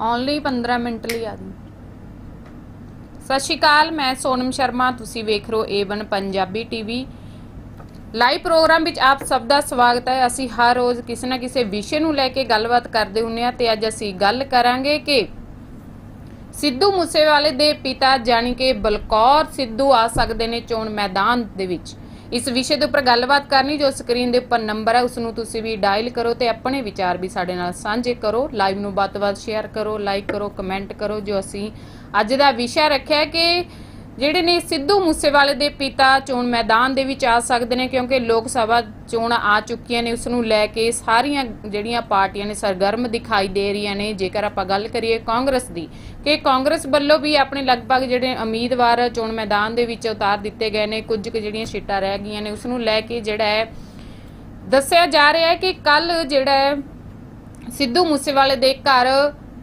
Only 15 minute ਲਈ ਆ ਜੀ ਸਤਿ ਸ਼੍ਰੀ ਅਕਾਲ, ਮੈਂ ਸੋਨਮ ਸ਼ਰਮਾ, ਤੁਸੀਂ ਵੇਖ ਰਹੇ ਹੋ ਏਵਨ ਪੰਜਾਬੀ ਟੀਵੀ ਲਾਈਵ ਪ੍ਰੋਗਰਾਮ ਵਿੱਚ ਆਪ ਸਭ ਦਾ ਸਵਾਗਤ ਹੈ। ਅਸੀਂ ਹਰ ਰੋਜ਼ ਕਿਸੇ ਨਾ ਕਿਸੇ ਵਿਸ਼ੇ ਨੂੰ ਲੈ ਕੇ ਗੱਲਬਾਤ ਕਰਦੇ ਹੁੰਨੇ ਆ ਤੇ ਅੱਜ ਅਸੀਂ ਗੱਲ ਕਰਾਂਗੇ ਕਿ ਸਿੱਧੂ ਮੂਸੇਵਾਲੇ ਦੇ ਪਿਤਾ ਜਾਣੀ ਕਿ ਬਲਕੌਰ ਸਿੱਧੂ ਆ ਸਕਦੇ ਨੇ ਚੋਣ ਮੈਦਾਨ ਦੇ ਵਿੱਚ। ਇਸ ਵਿਸ਼ੇ ਦੇ ਉੱਪਰ ਗੱਲਬਾਤ ਕਰਨੀ, ਜੋ ਸਕਰੀਨ ਦੇ ਉੱਪਰ ਨੰਬਰ ਹੈ ਉਸ ਨੂੰ ਤੁਸੀਂ ਵੀ ਡਾਇਲ ਕਰੋ ਤੇ ਆਪਣੇ ਵਿਚਾਰ ਵੀ ਸਾਡੇ ਨਾਲ ਸਾਂਝੇ ਕਰੋ। ਲਾਈਵ ਨੂੰ ਵੱਧ ਤੋਂ ਵੱਧ ਸ਼ੇਅਰ ਕਰੋ ਲਾਈਕ ਕਰੋ ਕਮੈਂਟ ਕਰੋ, ਜੋ ਅਸੀਂ ਅੱਜ ਦਾ ਵਿਸ਼ਾ ਰੱਖਿਆ ਕਿ ਜਿਹੜੇ ਨੇ ਸਿੱਧੂ ਮੂਸੇਵਾਲੇ ਦੇ ਪਿਤਾ ਚੋਣ ਮੈਦਾਨ ਦੇ ਵਿੱਚ ਆ ਸਕਦੇ ਨੇ, ਕਿਉਂਕਿ ਲੋਕ ਸਭਾ ਚੋਣ ਆ ਚੁੱਕੀਆਂ ਨੇ ਉਸ ਨੂੰ ਲੈ ਕੇ ਸਾਰੀਆਂ ਜਿਹੜੀਆਂ ਪਾਰਟੀਆਂ ਨੇ ਸਰਗਰਮ ਦਿਖਾਈ ਦੇ ਰਹੀਆਂ ਨੇ। ਜੇਕਰ ਆਪਾਂ ਗੱਲ ਕਰੀਏ ਕਾਂਗਰਸ ਦੀ, ਕਿ ਕਾਂਗਰਸ ਵੱਲੋਂ ਵੀ ਆਪਣੇ ਲਗਭਗ ਜਿਹੜੇ ਉਮੀਦਵਾਰ ਚੋਣ ਮੈਦਾਨ ਦੇ ਵਿੱਚ ਉਤਾਰ ਦਿੱਤੇ ਗਏ ਨੇ, ਕੁਝ ਕੁ ਜਿਹੜੀਆਂ ਸੀਟਾਂ ਰਹਿ ਗਈਆਂ ਨੇ ਉਸ ਨੂੰ ਲੈ ਕੇ ਜਿਹੜਾ ਹੈ, ਦੱਸਿਆ ਜਾ ਰਿਹਾ ਹੈ ਕਿ ਕੱਲ ਜਿਹੜਾ ਹੈ, ਸਿੱਧੂ ਮੂਸੇਵਾਲੇ ਦੇ ਘਰ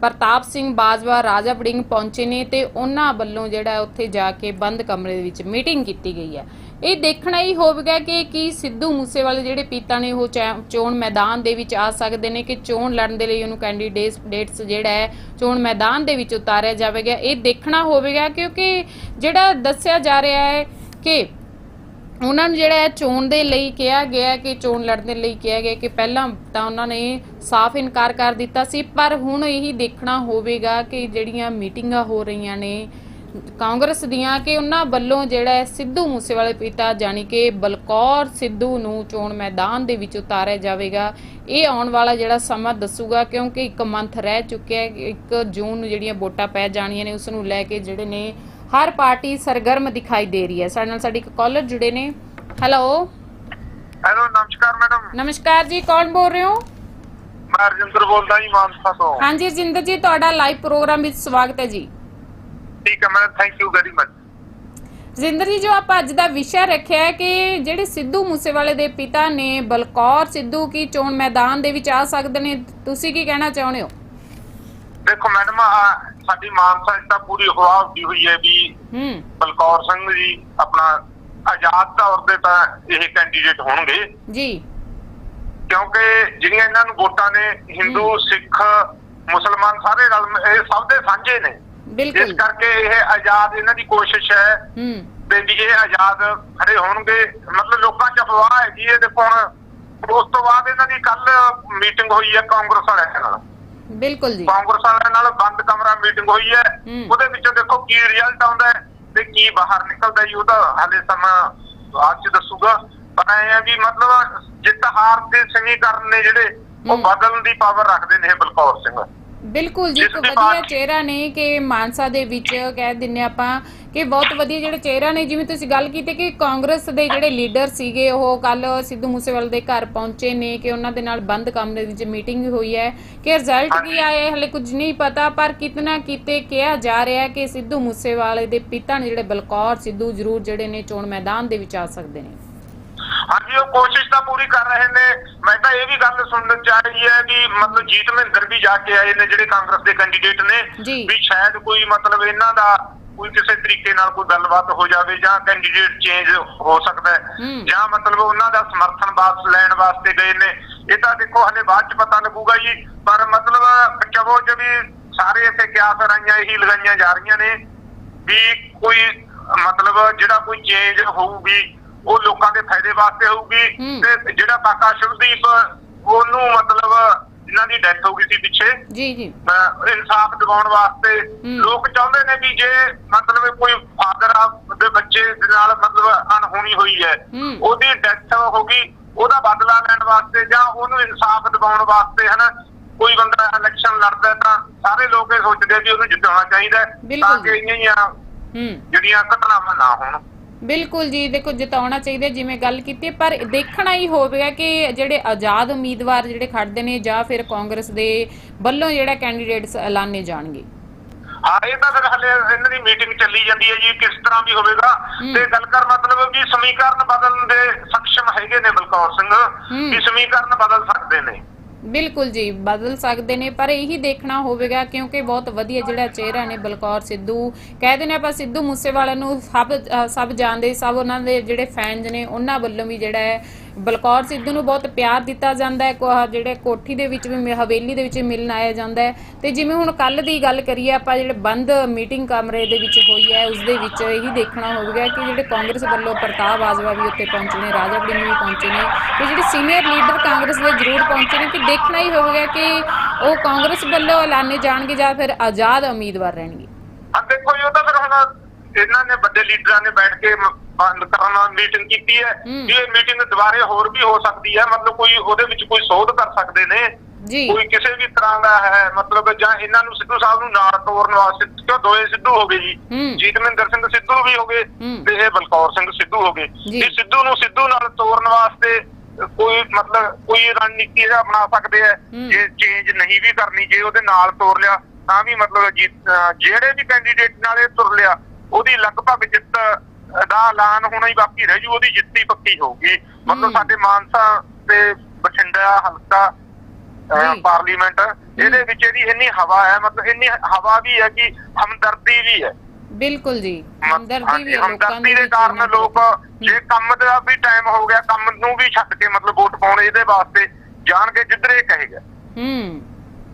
ਪ੍ਰਤਾਪ ਸਿੰਘ ਬਾਜਵਾ, ਰਾਜਾ ਵੜਿੰਗ ਪਹੁੰਚੇ ਨੇ ਤੇ ਉਹਨਾਂ ਵੱਲੋਂ ਜਿਹੜਾ ਉੱਥੇ ਜਾ ਕੇ ਬੰਦ ਕਮਰੇ ਦੇ ਵਿੱਚ ਮੀਟਿੰਗ ਕੀਤੀ ਗਈ ਹੈ। ਇਹ ਦੇਖਣਾ ਹੀ ਹੋਵੇਗਾ ਕਿ ਕੀ ਸਿੱਧੂ ਮੂਸੇਵਾਲੇ ਜਿਹੜੇ ਪਿਤਾ ਨੇ ਉਹ ਚੈ- ਚੋਣ ਮੈਦਾਨ ਦੇ ਵਿੱਚ ਆ ਸਕਦੇ ਨੇ ਕਿ ਚੋਣ ਲੜਨ ਦੇ ਲਈ ਉਹਨੂੰ ਕੈਂਡੀਡੇਟਸ ਡੇਟਸ ਜਿਹੜਾ ਹੈ ਚੋਣ ਮੈਦਾਨ ਦੇ ਵਿੱਚ ਉਤਾਰਿਆ ਜਾਵੇਗਾ। ਇਹ ਦੇਖਣਾ ਹੋਵੇਗਾ ਕਿਉਂਕਿ ਜਿਹੜਾ ਦੱਸਿਆ ਜਾ ਰਿਹਾ ਹੈ ਕਿ ਉਹਨਾਂ ਨੂੰ ਜਿਹੜਾ ਹੈ ਚੋਣ ਦੇ ਲਈ ਕਿਹਾ ਗਿਆ ਕਿ ਚੋਣ ਲੜਨ ਦੇ ਲਈ ਕਿਹਾ ਗਿਆ ਕਿ ਪਹਿਲਾਂ ਤਾਂ ਉਹਨਾਂ ਨੇ ਸਾਫ਼ ਇਨਕਾਰ ਕਰ ਦਿੱਤਾ ਸੀ, ਪਰ ਹੁਣ ਇਹੀ ਦੇਖਣਾ ਹੋਵੇਗਾ ਕਿ ਜਿਹੜੀਆਂ ਮੀਟਿੰਗਾਂ ਹੋ ਰਹੀਆਂ ਨੇ ਕਾਂਗਰਸ ਦੀਆਂ ਕਿ ਉਹਨਾਂ ਵੱਲੋਂ ਜਿਹੜਾ ਹੈ ਸਿੱਧੂ ਮੂਸੇਵਾਲੇ ਪਿਤਾ ਜਾਣੀ ਕਿ ਬਲਕੌਰ ਸਿੱਧੂ ਨੂੰ ਚੋਣ ਮੈਦਾਨ ਦੇ ਵਿੱਚ ਉਤਾਰਿਆ ਜਾਵੇਗਾ। ਇਹ ਆਉਣ ਵਾਲਾ ਜਿਹੜਾ ਸਮਾਂ ਦੱਸੂਗਾ, ਕਿਉਂਕਿ ਇੱਕ ਮੰਥ ਰਹਿ ਚੁੱਕਿਆ ਹੈ 1 ਜੂਨ ਨੂੰ ਜਿਹੜੀਆਂ ਵੋਟਾਂ ਪੈ ਜਾਣੀਆਂ ਨੇ, ਉਸ ਨੂੰ ਲੈ ਕੇ ਜਿਹੜੇ ਨੇ ਹਰ ਪਾਰਟੀ ਸਰਗਰਮ ਦਿਖਾਈ ਦੇ ਰਹੀ ਹੈ। ਸਾਡੇ ਨਾਲ ਸਾਡੀ ਇੱਕ ਕਾਲਰ ਜੁੜੇ ਨੇ। ਹੈਲੋ ਹੈਲੋ ਨਮਸਕਾਰ ਮੈਡਮ ਨਮਸਕਾਰ ਜੀ ਕੌਣ ਬੋਲ ਰਹੇ ਹੋ? ਮੈਂ ਰਜਿੰਦਰ ਬੋਲਦਾ ਜੀ ਮਾਨਸਾ ਤੋਂ। ਹਾਂਜੀ ਜਿੰਦਰ ਜੀ ਤੁਹਾਡਾ ਲਾਈਵ ਪ੍ਰੋਗਰਾਮ ਵਿੱਚ ਸਵਾਗਤ ਹੈ ਜੀ। ਠੀਕ ਹੈ madam thank you very much Jinder ji ਜੋ ਆਪਾਂ ਅੱਜ ਦਾ ਵਿਸ਼ਾ ਰੱਖਿਆ ਹੈ ਕਿ ਜਿਹੜੇ ਸਿੱਧੂ ਮੂਸੇਵਾਲੇ ਦੇ ਪਿਤਾ ਨੇ ਬਲਕੌਰ ਸਿੱਧੂ ਕੀ ਚੋਣ ਮੈਦਾਨ ਦੇ ਵਿੱਚ ਆ ਸਕਦੇ ਨੇ ਤੁਸੀਂ ਕੀ ਕਹਿਣਾ ਚਾਹੁੰਦੇ ਹੋ? ਦੇਖੋ ਮੈਡਮ ਸਾਡੀ ਮਾਨਸਾ ਵਿੱਚ ਤਾਂ ਪੂਰੀ ਹਵਾ ਉੱਡੀ ਹੋਈ ਹੈ ਵੀ ਹੂੰ। ਬਲਕੌਰ ਸਿੰਘ ਜੀ ਆਪਣਾ ਆਜ਼ਾਦ ਤੌਰ ਤੇ ਤਾਂ ਇਹ ਕੈਂਡੀਡੇਟ ਹੋਣਗੇ। ਜੀ। ਕਿਉਂਕਿ ਜਿਹੜੀਆਂ ਇਹਨਾਂ ਨੂੰ ਵੋਟਾਂ ਨੇ ਹਿੰਦੂ ਸਿੱਖ ਮੁਸਲਮਾਨ ਸਾਰੇ ਰਲ ਮਿ- ਇਹ ਸਭ ਦੇ ਸਾਂਝੇ ਨੇ। ਇਸ ਬਿਲਕੁਲ ਕਰਕੇ ਇਹ ਆਜ਼ਾਦ ਇਹਨਾਂ ਦੀ ਕੋਸ਼ਿਸ਼ ਹੈ ਹੂੰ। ਤੇ ਵੀ ਇਹ ਆਜ਼ਾਦ ਖੜੇ ਹੋਣਗੇ। ਮਤਲਬ ਲੋਕਾਂ 'ਚ ਅਫਵਾਹ ਹੈ। ਜੀ ਇਹ ਦੇਖੋ ਹੁਣ ਉਸ ਤੋਂ ਬਾਅਦ ਇਹਨਾਂ ਦੀ ਕੱਲ ਮੀਟਿੰਗ ਹੋਈ ਹੈ ਕਾਂਗਰਸ ਵਾਲਿਆਂ ਨਾਲ। ਬਿਲਕੁਲ ਜੀ ਕਾਂਗਰਸ ਵਾਲਿਆਂ ਨਾਲ ਬੰਦ ਕਮਰਾ ਮੀਟਿੰਗ ਹੋਈ ਹੈ। ਉਹਦੇ ਵਿੱਚੋਂ ਦੇਖੋ ਕੀ ਰਿਜ਼ਲਟ ਆਉਂਦਾ ਤੇ ਕੀ ਬਾਹਰ ਨਿਕਲਦਾ ਜੀ ਉਹਦਾ ਹਾਲੇ ਸਮਾਂ 'ਚ ਦੱਸੂਗਾ ਪਰ ਇਹ ਹੈ ਵੀ ਮਤਲਬ ਜਿੱਤ ਹਾਰ ਦੇ ਸਮੀਕਰਨ ਨੇ ਜਿਹੜੇ ਉਹ। ਬਦਲਣ ਦੀ ਪਾਵਰ ਰੱਖਦੇ ਨੇ ਬਲਕੌਰ ਸਿੰਘ ਬਿਲਕੁਲ ਜੀ ਇੱਕ ਦੀ ਵਧੀਆ ਚਿਹਰਾ ਨੇ ਕਿ ਮਾਨਸਾ ਦੇ ਵਿੱਚ ਕਹਿ ਦਿੰਨੇ ਆਪਾਂ ਕਿ ਬਹੁਤ ਵਧੀਆ ਜਿਹੜੇ ਚਿਹਰਾ ਨੇ ਜਿਵੇਂ ਤੁਸੀਂ ਗੱਲ ਕੀਤੀ ਕਿ ਕਾਂਗਰਸ ਦੇ ਜਿਹੜੇ ਲੀਡਰ ਸੀਗੇ ਉਹ ਕੱਲ ਸਿੱਧੂ ਮੂਸੇਵਾਲੇ ਦੇ ਘਰ ਪਹੁੰਚੇ ਨੇ ਕਿ ਉਹਨਾਂ ਦੇ ਨਾਲ ਬੰਦ ਕਮਰੇ ਵਿੱਚ ਮੀਟਿੰਗ ਹੋਈ ਹੈ ਕਿ ਰਿਜ਼ਲਟ ਕੀ। ਆਇਆ ਹੈ ਹਲੇ ਕੁਝ ਨਹੀਂ ਪਤਾ ਪਰ ਕਿਤਨਾ ਕਿਤੇ ਕਿਹਾ ਜਾ ਰਿਹਾ ਹੈ ਕਿ ਸਿੱਧੂ ਮੂਸੇਵਾਲੇ ਦੇ ਪਿਤਾ ਨੇ ਜਿਹੜੇ ਬਲਕੌਰ ਸਿੱਧੂ ਜ਼ਰੂਰ ਜਿਹੜੇ ਨੇ ਚੋਣ ਮੈਦਾਨ ਦੇ ਵਿੱਚ ਆ ਸਕਦੇ ਨੇ ਹਾਂਜੀ ਉਹ ਕੋਸ਼ਿਸ਼ ਤਾਂ ਪੂਰੀ ਕਰ ਰਹੇ ਨੇ ਮੈਂ ਤਾਂ ਇਹ ਵੀ ਗੱਲ ਸੁਣਨ ਚ ਆ ਰਹੀ ਹੈ ਕਿ ਮਤਲਬ ਜੀਤ ਮਹਿੰਦਰ ਵੀ ਜਾ ਕੇ ਆਏ ਨੇ ਜਿਹੜੇ ਕਾਂਗਰਸ ਦੇ ਕੈਂਡੀਡੇਟ ਨੇ ਜੀ। ਵੀ ਸ਼ਾਇਦ ਕੋਈ ਮਤਲਬ ਇਹਨਾਂ ਦਾ ਕੋਈ ਕਿਸੇ ਤਰੀਕੇ ਨਾਲ ਕੋਈ ਗੱਲਬਾਤ ਹੋ ਜਾਵੇ ਜਾਂ ਕੈਂਡੀਡੇਟ ਚੇਂਜ ਹੋ ਸਕਦਾ ਹੈ। ਜਾਂ ਮਤਲਬ ਉਹਨਾਂ ਦਾ ਸਮਰਥਨ ਵਾਪਸ ਲੈਣ ਵਾਸਤੇ ਗਏ ਨੇ ਇਹ ਤਾਂ ਦੇਖੋ ਹਲੇ ਬਾਅਦ ਚ ਪਤਾ ਲੱਗੂਗਾ ਜੀ ਪਰ ਮਤਲਬ ਚਵੋ ਚ ਵੀ ਸਾਰੇ ਇੱਥੇ ਕਿਆਸ ਰਾਈਆਂ ਇਹੀ ਲਗਾਈਆਂ ਜਾ ਰਹੀਆਂ ਨੇ ਵੀ ਕੋਈ ਮਤਲਬ ਜਿਹੜਾ ਕੋਈ ਚੇਂਜ ਹੋਊਗੀ ਉਹ ਲੋਕਾਂ ਦੇ ਫਾਇਦੇ ਵਾਸਤੇ ਹੋਊਗੀ। ਤੇ ਜਿਹੜਾ ਕਾਕਾ ਸ਼ਿਵਦੀਪ ਉਹਨੂੰ ਮਤਲਬ ਜਿਨ੍ਹਾਂ ਦੀ ਡੈਥ ਹੋ ਗਈ ਸੀ ਪਿੱਛੇ ਜੀ ਜੀ ਇਨਸਾਫ ਦਿਵਾਉਣ ਵਾਸਤੇ। ਲੋਕ ਚਾਹੁੰਦੇ ਨੇ ਵੀ ਜੇ ਮਤਲਬ ਕੋਈ ਫਾਦਰ ਦੇ ਬੱਚੇ ਦੇ ਨਾਲ ਮਤਲਬ ਅਣਹੋਣੀ ਹੋਈ ਹੈ। ਉਹਦੀ ਡੈਥ ਹੋ ਗਈ ਉਹਦਾ ਬਦਲਾ ਲੈਣ ਵਾਸਤੇ ਜਾਂ ਉਹਨੂੰ ਇਨਸਾਫ ਦਿਵਾਉਣ ਵਾਸਤੇ ਹਨਾ ਕੋਈ ਬੰਦਾ ਇਲੈਕਸ਼ਨ ਲੜਦਾ ਤਾਂ ਸਾਰੇ ਲੋਕ ਇਹ ਸੋਚਦੇ ਵੀ ਉਹਨੂੰ ਜਿੱਤਣਾ ਚਾਹੀਦਾ ਤਾਂ ਕਿ ਹੂੰ ਜਿਹੜੀਆਂ ਘਟਨਾਵਾਂ ਨਾ ਹੋਣ ਬਿਲਕੁਲ ਜੀ ਦੇਖੋ ਜਿਤਾਉਣਾ ਚਾਹੀਦਾ ਜਿਵੇਂ ਗੱਲ ਕੀਤੀ ਪਰ ਦੇਖਣਾ ਹੀ ਹੋਵੇਗਾ ਕਿ ਜਿਹੜੇ ਆਜ਼ਾਦ ਉਮੀਦਵਾਰ ਜਿਹੜੇ ਖੜਦੇ ਨੇ ਜਾਂ ਫਿਰ ਕਾਂਗਰਸ ਦੇ ਵੱਲੋਂ ਜਿਹੜਾ ਕੈਂਡੀਡੇਟਸ ਐਲਾਨੇ ਜਾਣਗੇ ਹਾਂ ਇਹ ਤਾਂ ਫਿਰ ਹਲੇ ਇਹਨਾਂ ਦੀ ਮੀਟਿੰਗ ਚੱਲੀ ਜਾਂਦੀ ਹੈ ਜੀ ਕਿਸ ਤਰ੍ਹਾਂ ਵੀ ਹੋਵੇਗਾ। ਤੇ ਗੱਲ ਕਰ ਮਤਲਬ ਵੀ ਸਮੀਕਰਨ ਬਦਲਣ ਦੇ ਸક્ષਮ ਹੈਗੇ ਨੇ ਬਲਕੌਰ ਸਿੰਘ। ਵੀ ਸਮੀਕਰਨ ਬਦਲ ਸਕਦੇ ਨੇ ਬਿਲਕੁਲ ਜੀ ਬਦਲ ਸਕਦੇ ਨੇ ਪਰ ਇਹੀ ਦੇਖਣਾ ਹੋਵੇਗਾ ਕਿਉਂਕਿ ਬਹੁਤ ਵਧੀਆ ਜਿਹੜਾ ਚਿਹਰਾ ਨੇ ਬਲਕੌਰ ਸਿੱਧੂ। ਕਹਿੰਦੇ ਨੇ ਆਪਾਂ ਸਿੱਧੂ ਮੂਸੇਵਾਲਾ ਨੂੰ ਸਭ ਅ, ਸਭ ਜਾਣਦੇ ਸਭ ਉਹਨਾਂ ਦੇ ਜਿਹੜੇ ਫੈਨਸ ਨੇ ਉਹਨਾਂ ਵੱਲੋਂ ਵੀ ਜਿਹੜਾ ਹੈ ਬਲਕੌਰ ਸਿੱਧੂ ਨੂੰ ਬਹੁਤ ਪਿਆਰ ਦਿੱਤਾ ਜਾਂਦਾ ਹੈ, ਕੋ- ਜਿਹੜੇ ਕੋਠੀ ਦੇ ਵਿੱਚ ਵੀ ਹਵੇਲੀ ਦੇ ਵਿੱਚ ਮਿਲਣ ਆਇਆ ਜਾਂਦਾ ਹੈ। ਤੇ ਜਿਵੇਂ ਹੁਣ ਕੱਲ ਦੀ ਗੱਲ ਕਰੀਏ, ਆਪਾਂ ਜਿਹੜੇ ਬੰਦ ਮੀਟਿੰਗ ਕਮਰੇ ਦੇ ਵਿੱਚ ਹੋਈ ਹੈ, ਉਸ ਦੇ ਵਿੱਚ ਇਹੀ ਦੇਖਣਾ ਹੋਵੇਗਾ ਕਿ ਜਿਹੜੇ ਕਾਂਗਰਸ ਵੱਲੋਂ ਪ੍ਰਤਾਪ ਬਾਜਵਾ ਵੀ ਉੱਥੇ ਪਹੁੰਚੇ ਨੇ, ਰਾਜਾ ਵੜਿੰਗ ਵੀ ਪਹੁੰਚੇ ਨੇ, ਤੇ ਜਿਹੜੇ ਸੀਨੀਅਰ ਲੀਡਰ ਕਾਂਗਰਸ ਦੇ ਜ਼ਰੂਰ ਪਹੁੰਚੇ ਨੇ ਕਿ ਦੇਖਣਾ ਹੀ ਹੋਵੇਗਾ ਕਿ ਉਹ ਕਾਂਗਰਸ ਵੱਲੋਂ ਐਲਾਨੇ ਜਾਣਗੇ ਜਾਂ ਫਿਰ ਆਜ਼ਾਦ ਉਮੀਦਵਾਰ ਰਹਿਣਗੇ। ਆ ਦੇਖੋ ਜੀ ਤਾਂ ਫਿਰ ਹੁਣ ਇਹਨਾਂ ਨੇ ਵੱਡੇ ਲੀਡਰਾਂ ਨੇ ਬੈਠ ਕੇ ਬੰਦ ਕਰਨ ਮੀਟਿੰਗ ਕੀਤੀ ਹੈ ਇਹ ਮੀਟਿੰਗ ਦੁਬਾਰੇ ਹੋਰ ਵੀ ਹੋ ਸਕਦੀ ਹੈ ਮਤਲਬ ਕੋਈ ਉਹਦੇ ਵਿੱਚ ਕੋਈ ਸੋਧ ਕਰ ਸਕਦੇ ਨੇ ਕੋਈ ਕਿਸੇ ਵੀ ਤਰ੍ਹਾਂ ਦਾ ਹੈ ਮਤਲਬ ਜਾਂ ਇਹਨਾਂ ਨੂੰ ਸਿੱਧੂ ਸਾਹਿਬ ਨੂੰ ਨਾਲ ਤੋਰਨ ਵਾਸਤੇ ਕਿਉਂ ਦੋਏ ਸਿੱਧੂ ਹੋ ਗਏ ਜੀ। ਜੀਤਮਿੰਦਰ ਸਿੰਘ ਸਿੱਧੂ ਵੀ ਹੋ ਗਏ। ਤੇ ਇਹ ਬਲਕੌਰ ਸਿੰਘ ਸਿੱਧੂ ਹੋ ਗਏ। ਵੀ ਸਿੱਧੂ ਨੂੰ ਸਿੱਧੂ ਨਾਲ ਤੋਰਨ ਵਾਸਤੇ ਕੋਈ ਮਤਲਬ ਕੋਈ ਰਣਨੀਤੀ ਇਹਦਾ ਅਪਣਾ ਸਕਦੇ ਆ ਹੂੰ। ਜੇ ਚੇਂਜ ਨਹੀਂ ਵੀ ਕਰਨੀ ਜੇ ਉਹਦੇ ਨਾਲ ਤੋਰ ਲਿਆ ਤਾਂ ਵੀ ਮਤਲਬ ਜਿਹੜੇ ਵੀ ਕੈਂਡੀਡੇਟ ਨਾਲ ਇਹ ਤੁਰ ਲਿਆ ਉਹਦੀ ਲਗਭਗ ਜਿੱਤ ਦਾ ਐਲਾਨ ਹੋਣਾ ਹੀ ਬਾਕੀ ਰਹਿ ਜੂ ਉਹਦੀ ਜਿੱਤੀ ਪੱਕੀ ਹੋਊਗੀ। ਮਤਲਬ ਸਾਡੇ ਮਾਨਸਾ ਤੇ ਬਠਿੰਡਾ ਹਲਕਾ। ਪਾਰਲੀਮੈਂਟ ਇਹਦੇ ਵਿੱਚ ਇਹਦੀ ਇੰਨੀ ਹਵਾ ਹੈ ਮਤਲਬ ਇੰਨੀ ਹਵਾ ਵੀ ਹੈ ਕਿ ਹਮਦਰਦੀ ਵੀ ਹੈ। ਬਿਲਕੁਲ ਜੀ ਹਮਦਰਦੀ ਵੀ ਹੈ ਲੋਕਾਂ ਹਮਦਰਦੀ ਦੀ ਕਾਰਨ ਲੋਕ ਜੇ ਕੰਮ ਦਾ ਵੀ ਟਾਈਮ ਹੋ ਗਿਆ ਕੰਮ ਨੂੰ ਵੀ ਛੱਡ ਕੇ ਮਤਲਬ ਵੋਟ ਪਾਉਣ ਇਹਦੇ ਵਾਸਤੇ ਜਾਣਗੇ ਜਿੱਧਰੇ ਕਹੇਗਾ। ਹੂੰ।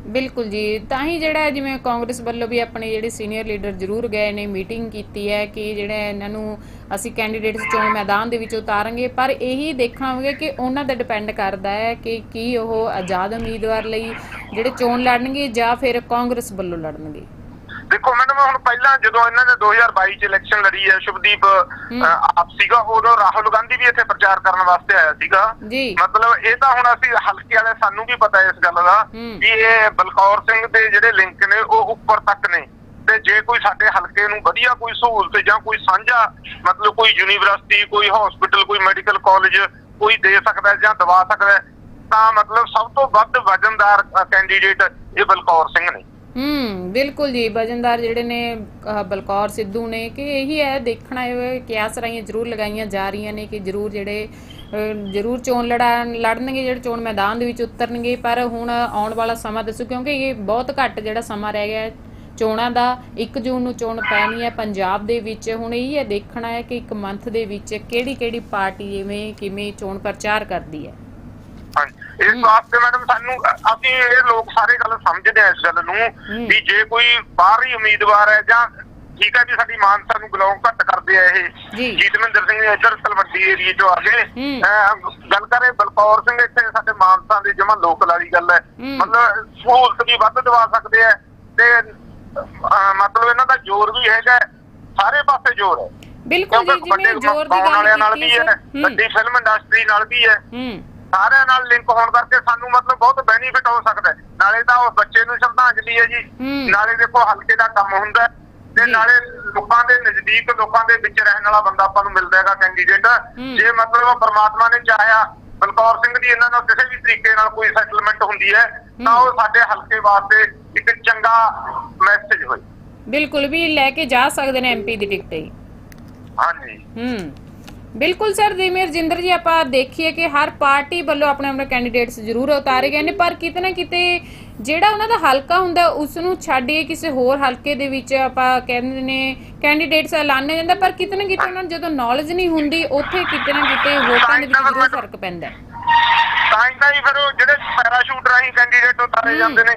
ਬਿਲਕੁਲ ਜੀ। ਤਾਂ ਹੀ ਜਿਹੜਾ ਜਿਵੇਂ ਕਾਂਗਰਸ ਵੱਲੋਂ ਵੀ ਆਪਣੇ ਜਿਹੜੇ ਸੀਨੀਅਰ ਲੀਡਰ ਜ਼ਰੂਰ ਗਏ ਨੇ ਮੀਟਿੰਗ ਕੀਤੀ ਹੈ ਕਿ ਜਿਹੜਾ ਇਹਨਾਂ ਨੂੰ ਅਸੀਂ ਕੈਂਡੀਡੇਟਸ ਚੋਣ ਮੈਦਾਨ ਦੇ ਵਿੱਚ ਉਤਾਰਾਂਗੇ। ਪਰ ਇਹੀ ਦੇਖਾਂਗੇ ਕਿ ਉਹਨਾਂ ਦਾ ਡਿਪੈਂਡ ਕਰਦਾ ਹੈ ਕਿ ਕੀ ਉਹ ਆਜ਼ਾਦ ਉਮੀਦਵਾਰ ਲਈ ਜਿਹੜੇ ਚੋਣ ਲੜਨਗੇ ਜਾਂ ਫਿਰ ਕਾਂਗਰਸ ਵੱਲੋਂ ਲੜਨਗੇ। ਦੇਖੋ ਮੈਡਮ ਹੁਣ ਪਹਿਲਾਂ ਜਦੋਂ ਇਹਨਾਂ ਨੇ 2022 ਚ ਇਲੈਕਸ਼ਨ ਲੜੀ ਹੈ ਸ਼ੁਭਦੀਪ ਆਪ ਸੀਗਾ ਉਦੋਂ ਰਾਹੁਲ ਗਾਂਧੀ ਵੀ ਇੱਥੇ ਪ੍ਰਚਾਰ ਕਰਨ ਵਾਸਤੇ ਆਇਆ ਸੀਗਾ। ਮਤਲਬ ਇਹ ਤਾਂ ਹੁਣ ਅਸੀਂ ਹਲਕੇ ਵਾਲੇ ਸਾਨੂੰ ਵੀ ਪਤਾ ਇਸ ਗੱਲ ਦਾ। ਵੀ ਇਹ ਬਲਕੌਰ ਸਿੰਘ ਦੇ ਜਿਹੜੇ ਲਿੰਕ ਨੇ ਉਹ ਉੱਪਰ ਤੱਕ ਨੇ। ਤੇ ਜੇ ਕੋਈ ਸਾਡੇ ਹਲਕੇ ਨੂੰ ਵਧੀਆ ਕੋਈ ਸਹੂਲਤ ਜਾਂ ਕੋਈ ਸਾਂਝਾ ਮਤਲਬ ਕੋਈ ਯੂਨੀਵਰਸਿਟੀ ਕੋਈ ਹਸਪੀਟਲ ਕੋਈ ਮੈਡੀਕਲ ਕਾਲਜ ਕੋਈ ਦੇ ਸਕਦਾ ਜਾਂ ਦਵਾ ਸਕਦਾ ਤਾਂ ਮਤਲਬ ਸਭ ਤੋਂ ਵੱਧ ਵਜਨਦਾਰ ਕੈਂਡੀਡੇਟ ਇਹ ਬਲਕੌਰ ਸਿੰਘ ਨੇ। ਹੂੰ, ਬਿਲਕੁਲ ਜੀ, ਵਜਨਦਾਰ ਜਿਹੜੇ ਨੇ ਬਲਕੌਰ, ਸਿੱਧੂ ਨੇ, ਕਿ ਇਹੀ ਹੈ, ਦੇਖਣਾ ਹੈ ਕਿ ਰਾਈਆਂ ਜ਼ਰੂਰ ਲਗਾਈਆਂ ਜਾ ਰਹੀਆਂ ਨੇ, ਕਿ ਜ਼ਰੂਰ ਜਿਹੜੇ ਜ਼ਰੂਰ ਚੋਣ ਲੜਾ, ਲੜਨਗੇ ਜਿਹੜੇ ਚੋਣ ਮੈਦਾਨ ਦੇ ਵਿੱਚ ਉਤਰਨਗੇ, ਪਰ ਹੁਣ ਆਉਣ ਵਾਲਾ ਸਮਾਂ ਦੱਸੋ, ਕਿਉਂਕਿ ਇਹ ਬਹੁਤ ਘੱਟ ਜਿਹੜਾ ਸਮਾਂ ਰਹਿ ਗਿਆ ਚੋਣਾਂ ਦਾ 1 ਜੂਨ ਨੂੰ ਚੋਣ ਪੈਣੀ ਹੈ ਪੰਜਾਬ ਦੇ ਵਿੱਚ, ਹੁਣ ਇਹ ਹੈ, ਦੇਖਣਾ ਹੈ ਕਿ ਇੱਕ ਮੰਥ ਦੇ ਵਿੱਚ ਕਿਹੜੀ ਕਿਹੜੀ ਪਾਰਟੀ ਇਵੇਂ, ਕਿਵੇਂ ਚੋਣ ਪ੍ਰਚਾਰ ਕਰਦੀ ਹੈ। ਇਸ ਵਾਸਤੇ ਮੈਡਮ ਸਾਨੂੰ ਅਸੀਂ ਇਹ ਲੋਕ ਸਾਰੇ ਗੱਲ ਸਮਝਦੇ ਆ ਇਸ ਗੱਲ ਨੂੰ ਵੀ ਜੇ ਕੋਈ ਬਾਹਰੀ ਉਮੀਦਵਾਰ ਹੈ ਜਾਂ ਠੀਕ ਹੈ ਜੀ ਸਾਡੀ ਮਾਨਸਾ ਨੂੰ ਬਿਲੋਂਗ ਘੱਟ ਕਰਦੇ ਆ ਇਹ। ਜੀਤਮਿੰਦਰ ਸਿੰਘ ਇੱਧਰ ਤਲਵੰਡੀ ਏਰੀਏ ਚੋਂ ਆ ਗਏ ਗੱਲ ਕਰੇ ਬਲਕੌਰ ਸਿੰਘ ਇੱਥੇ ਸਾਡੇ ਮਾਨਸਾ ਦੇ ਜਮਾ ਲੋਕਲ ਵਾਲੀ ਗੱਲ ਹੈ। ਮਤਲਬ ਸਹੂਲਤ ਵੀ ਵੱਧ ਦਵਾ ਸਕਦੇ ਆ ਤੇ ਮਤਲਬ ਇਹਨਾਂ ਦਾ ਜ਼ੋਰ ਵੀ ਹੈਗਾ। ਸਾਰੇ ਪਾਸੇ ਜ਼ੋਰ ਹੈ। ਬਿਲਕੁਲ ਜੀ ਜਿਵੇਂ ਜ਼ੋਰ ਦੀ ਗੱਲ ਕੀਤੀ ਵੀ ਹੈ ਵੱਡੀ ਫਿਲਮ ਇੰਡਸਟਰੀ ਨਾਲ ਵੀ ਹੂੰ। ਸਾਰਿਆਂ ਨਾਲ ਲਿੰਕ ਹੋਣ ਕਰਕੇ ਸਾਨੂੰ ਮਤਲਬ ਬਹੁਤ ਬੈਨੀਫਿਟ ਹੋ ਸਕਦਾ ਹੈ। ਨਾਲੇ ਤਾਂ ਉਹ ਬੱਚੇ ਨੂੰ ਸ਼ਰਧਾਂਜਲੀ ਹੈ ਜੀ। ਹੂੰ। ਨਾਲੇ ਦੇਖੋ ਹਲਕੇ ਦਾ ਕੰਮ ਹੁੰਦਾ ਹੈ, ਤੇ ਜੀ। ਨਾਲੇ ਲੋਕਾਂ ਦੇ ਨਜ਼ਦੀਕ ਲੋਕਾਂ ਦੇ ਵਿੱਚ ਰਹਿਣ ਵਾਲਾ ਬੰਦਾ ਆਪਾਂ ਨੂੰ ਮਿਲਦਾ ਹੈਗਾ ਕੈਂਡੀਡੇਟ ਹੂੰ। ਜੇ ਮਤਲਬ ਪਰਮਾਤਮਾ ਨੇ ਚਾਹਿਆ ਬਲਕੌਰ ਸਿੰਘ ਦੀ ਇਹਨਾਂ ਨਾਲ ਕਿਸੇ ਵੀ ਤਰੀਕੇ ਨਾਲ ਕੋਈ ਸੈਟਲਮੈਂਟ ਹੁੰਦੀ ਹੈ ਤਾਂ ਉਹ ਸਾਡੇ ਹਲਕੇ ਵਾਸਤੇ ਇੱਕ ਚੰਗਾ ਮੈਸੇਜ ਹੋਏ। ਬਿਲਕੁਲ ਵੀ ਲੈ ਕੇ ਜਾ ਸਕਦੇ ਨੇ ਐਮਪੀ ਦੀ ਟਿਕਟ ਹੀ। ਹਾਂਜੀ। ਹੂੰ। ਬਿਲਕੁਲ ਸਰ ਜਿਵੇਂ ਰਜਿੰਦਰ ਜੀ ਆਪਾਂ ਦੇਖੀਏ ਕਿ ਹਰ ਪਾਰਟੀ ਵੱਲੋਂ ਆਪਣੇ ਆਪਣੇ ਕੈਂਡੀਡੇਟਸ ਜ਼ਰੂਰ ਉਤਾਰੇ ਗਏ ਨੇ ਪਰ ਕਿਤੇ ਨਾ ਕਿਤੇ ਜਿਹੜਾ ਉਹਨਾਂ ਦਾ ਹਲਕਾ ਹੁੰਦਾ ਉਸ ਨੂੰ ਛੱਡ ਕੇ ਕਿਸੇ ਹੋਰ ਹਲਕੇ ਦੇ ਵਿੱਚ ਆਪਾਂ ਕਹਿੰਦੇ ਨੇ ਕੈਂਡੀਡੇਟਸ ਐਲਾਨੇ ਜਾਂਦਾ ਪਰ ਕਿਤੇ ਨਾ ਕਿਤੇ ਉਹਨਾਂ ਨੂੰ ਜਦੋਂ ਨੌਲੇਜ ਨਹੀਂ ਹੁੰਦੀ ਉੱਥੇ ਕਿਤੇ ਨਾ ਕਿਤੇ ਵੋਟਾਂ ਦੇ ਵਿੱਚ ਜ਼ਰੂਰ ਫ਼ਰਕ ਪੈਂਦਾ ਹੈ ਤਾਂ ਹੀ ਤਾਂ ਜੀ ਫਿਰ ਉਹ ਜਿਹੜੇ ਪੈਰਾਸ਼ੂਟ ਰਾਹੀਂ ਕੈਂਡੀਡੇਟ ਉਤਾਰੇ। ਜਾਂਦੇ ਨੇ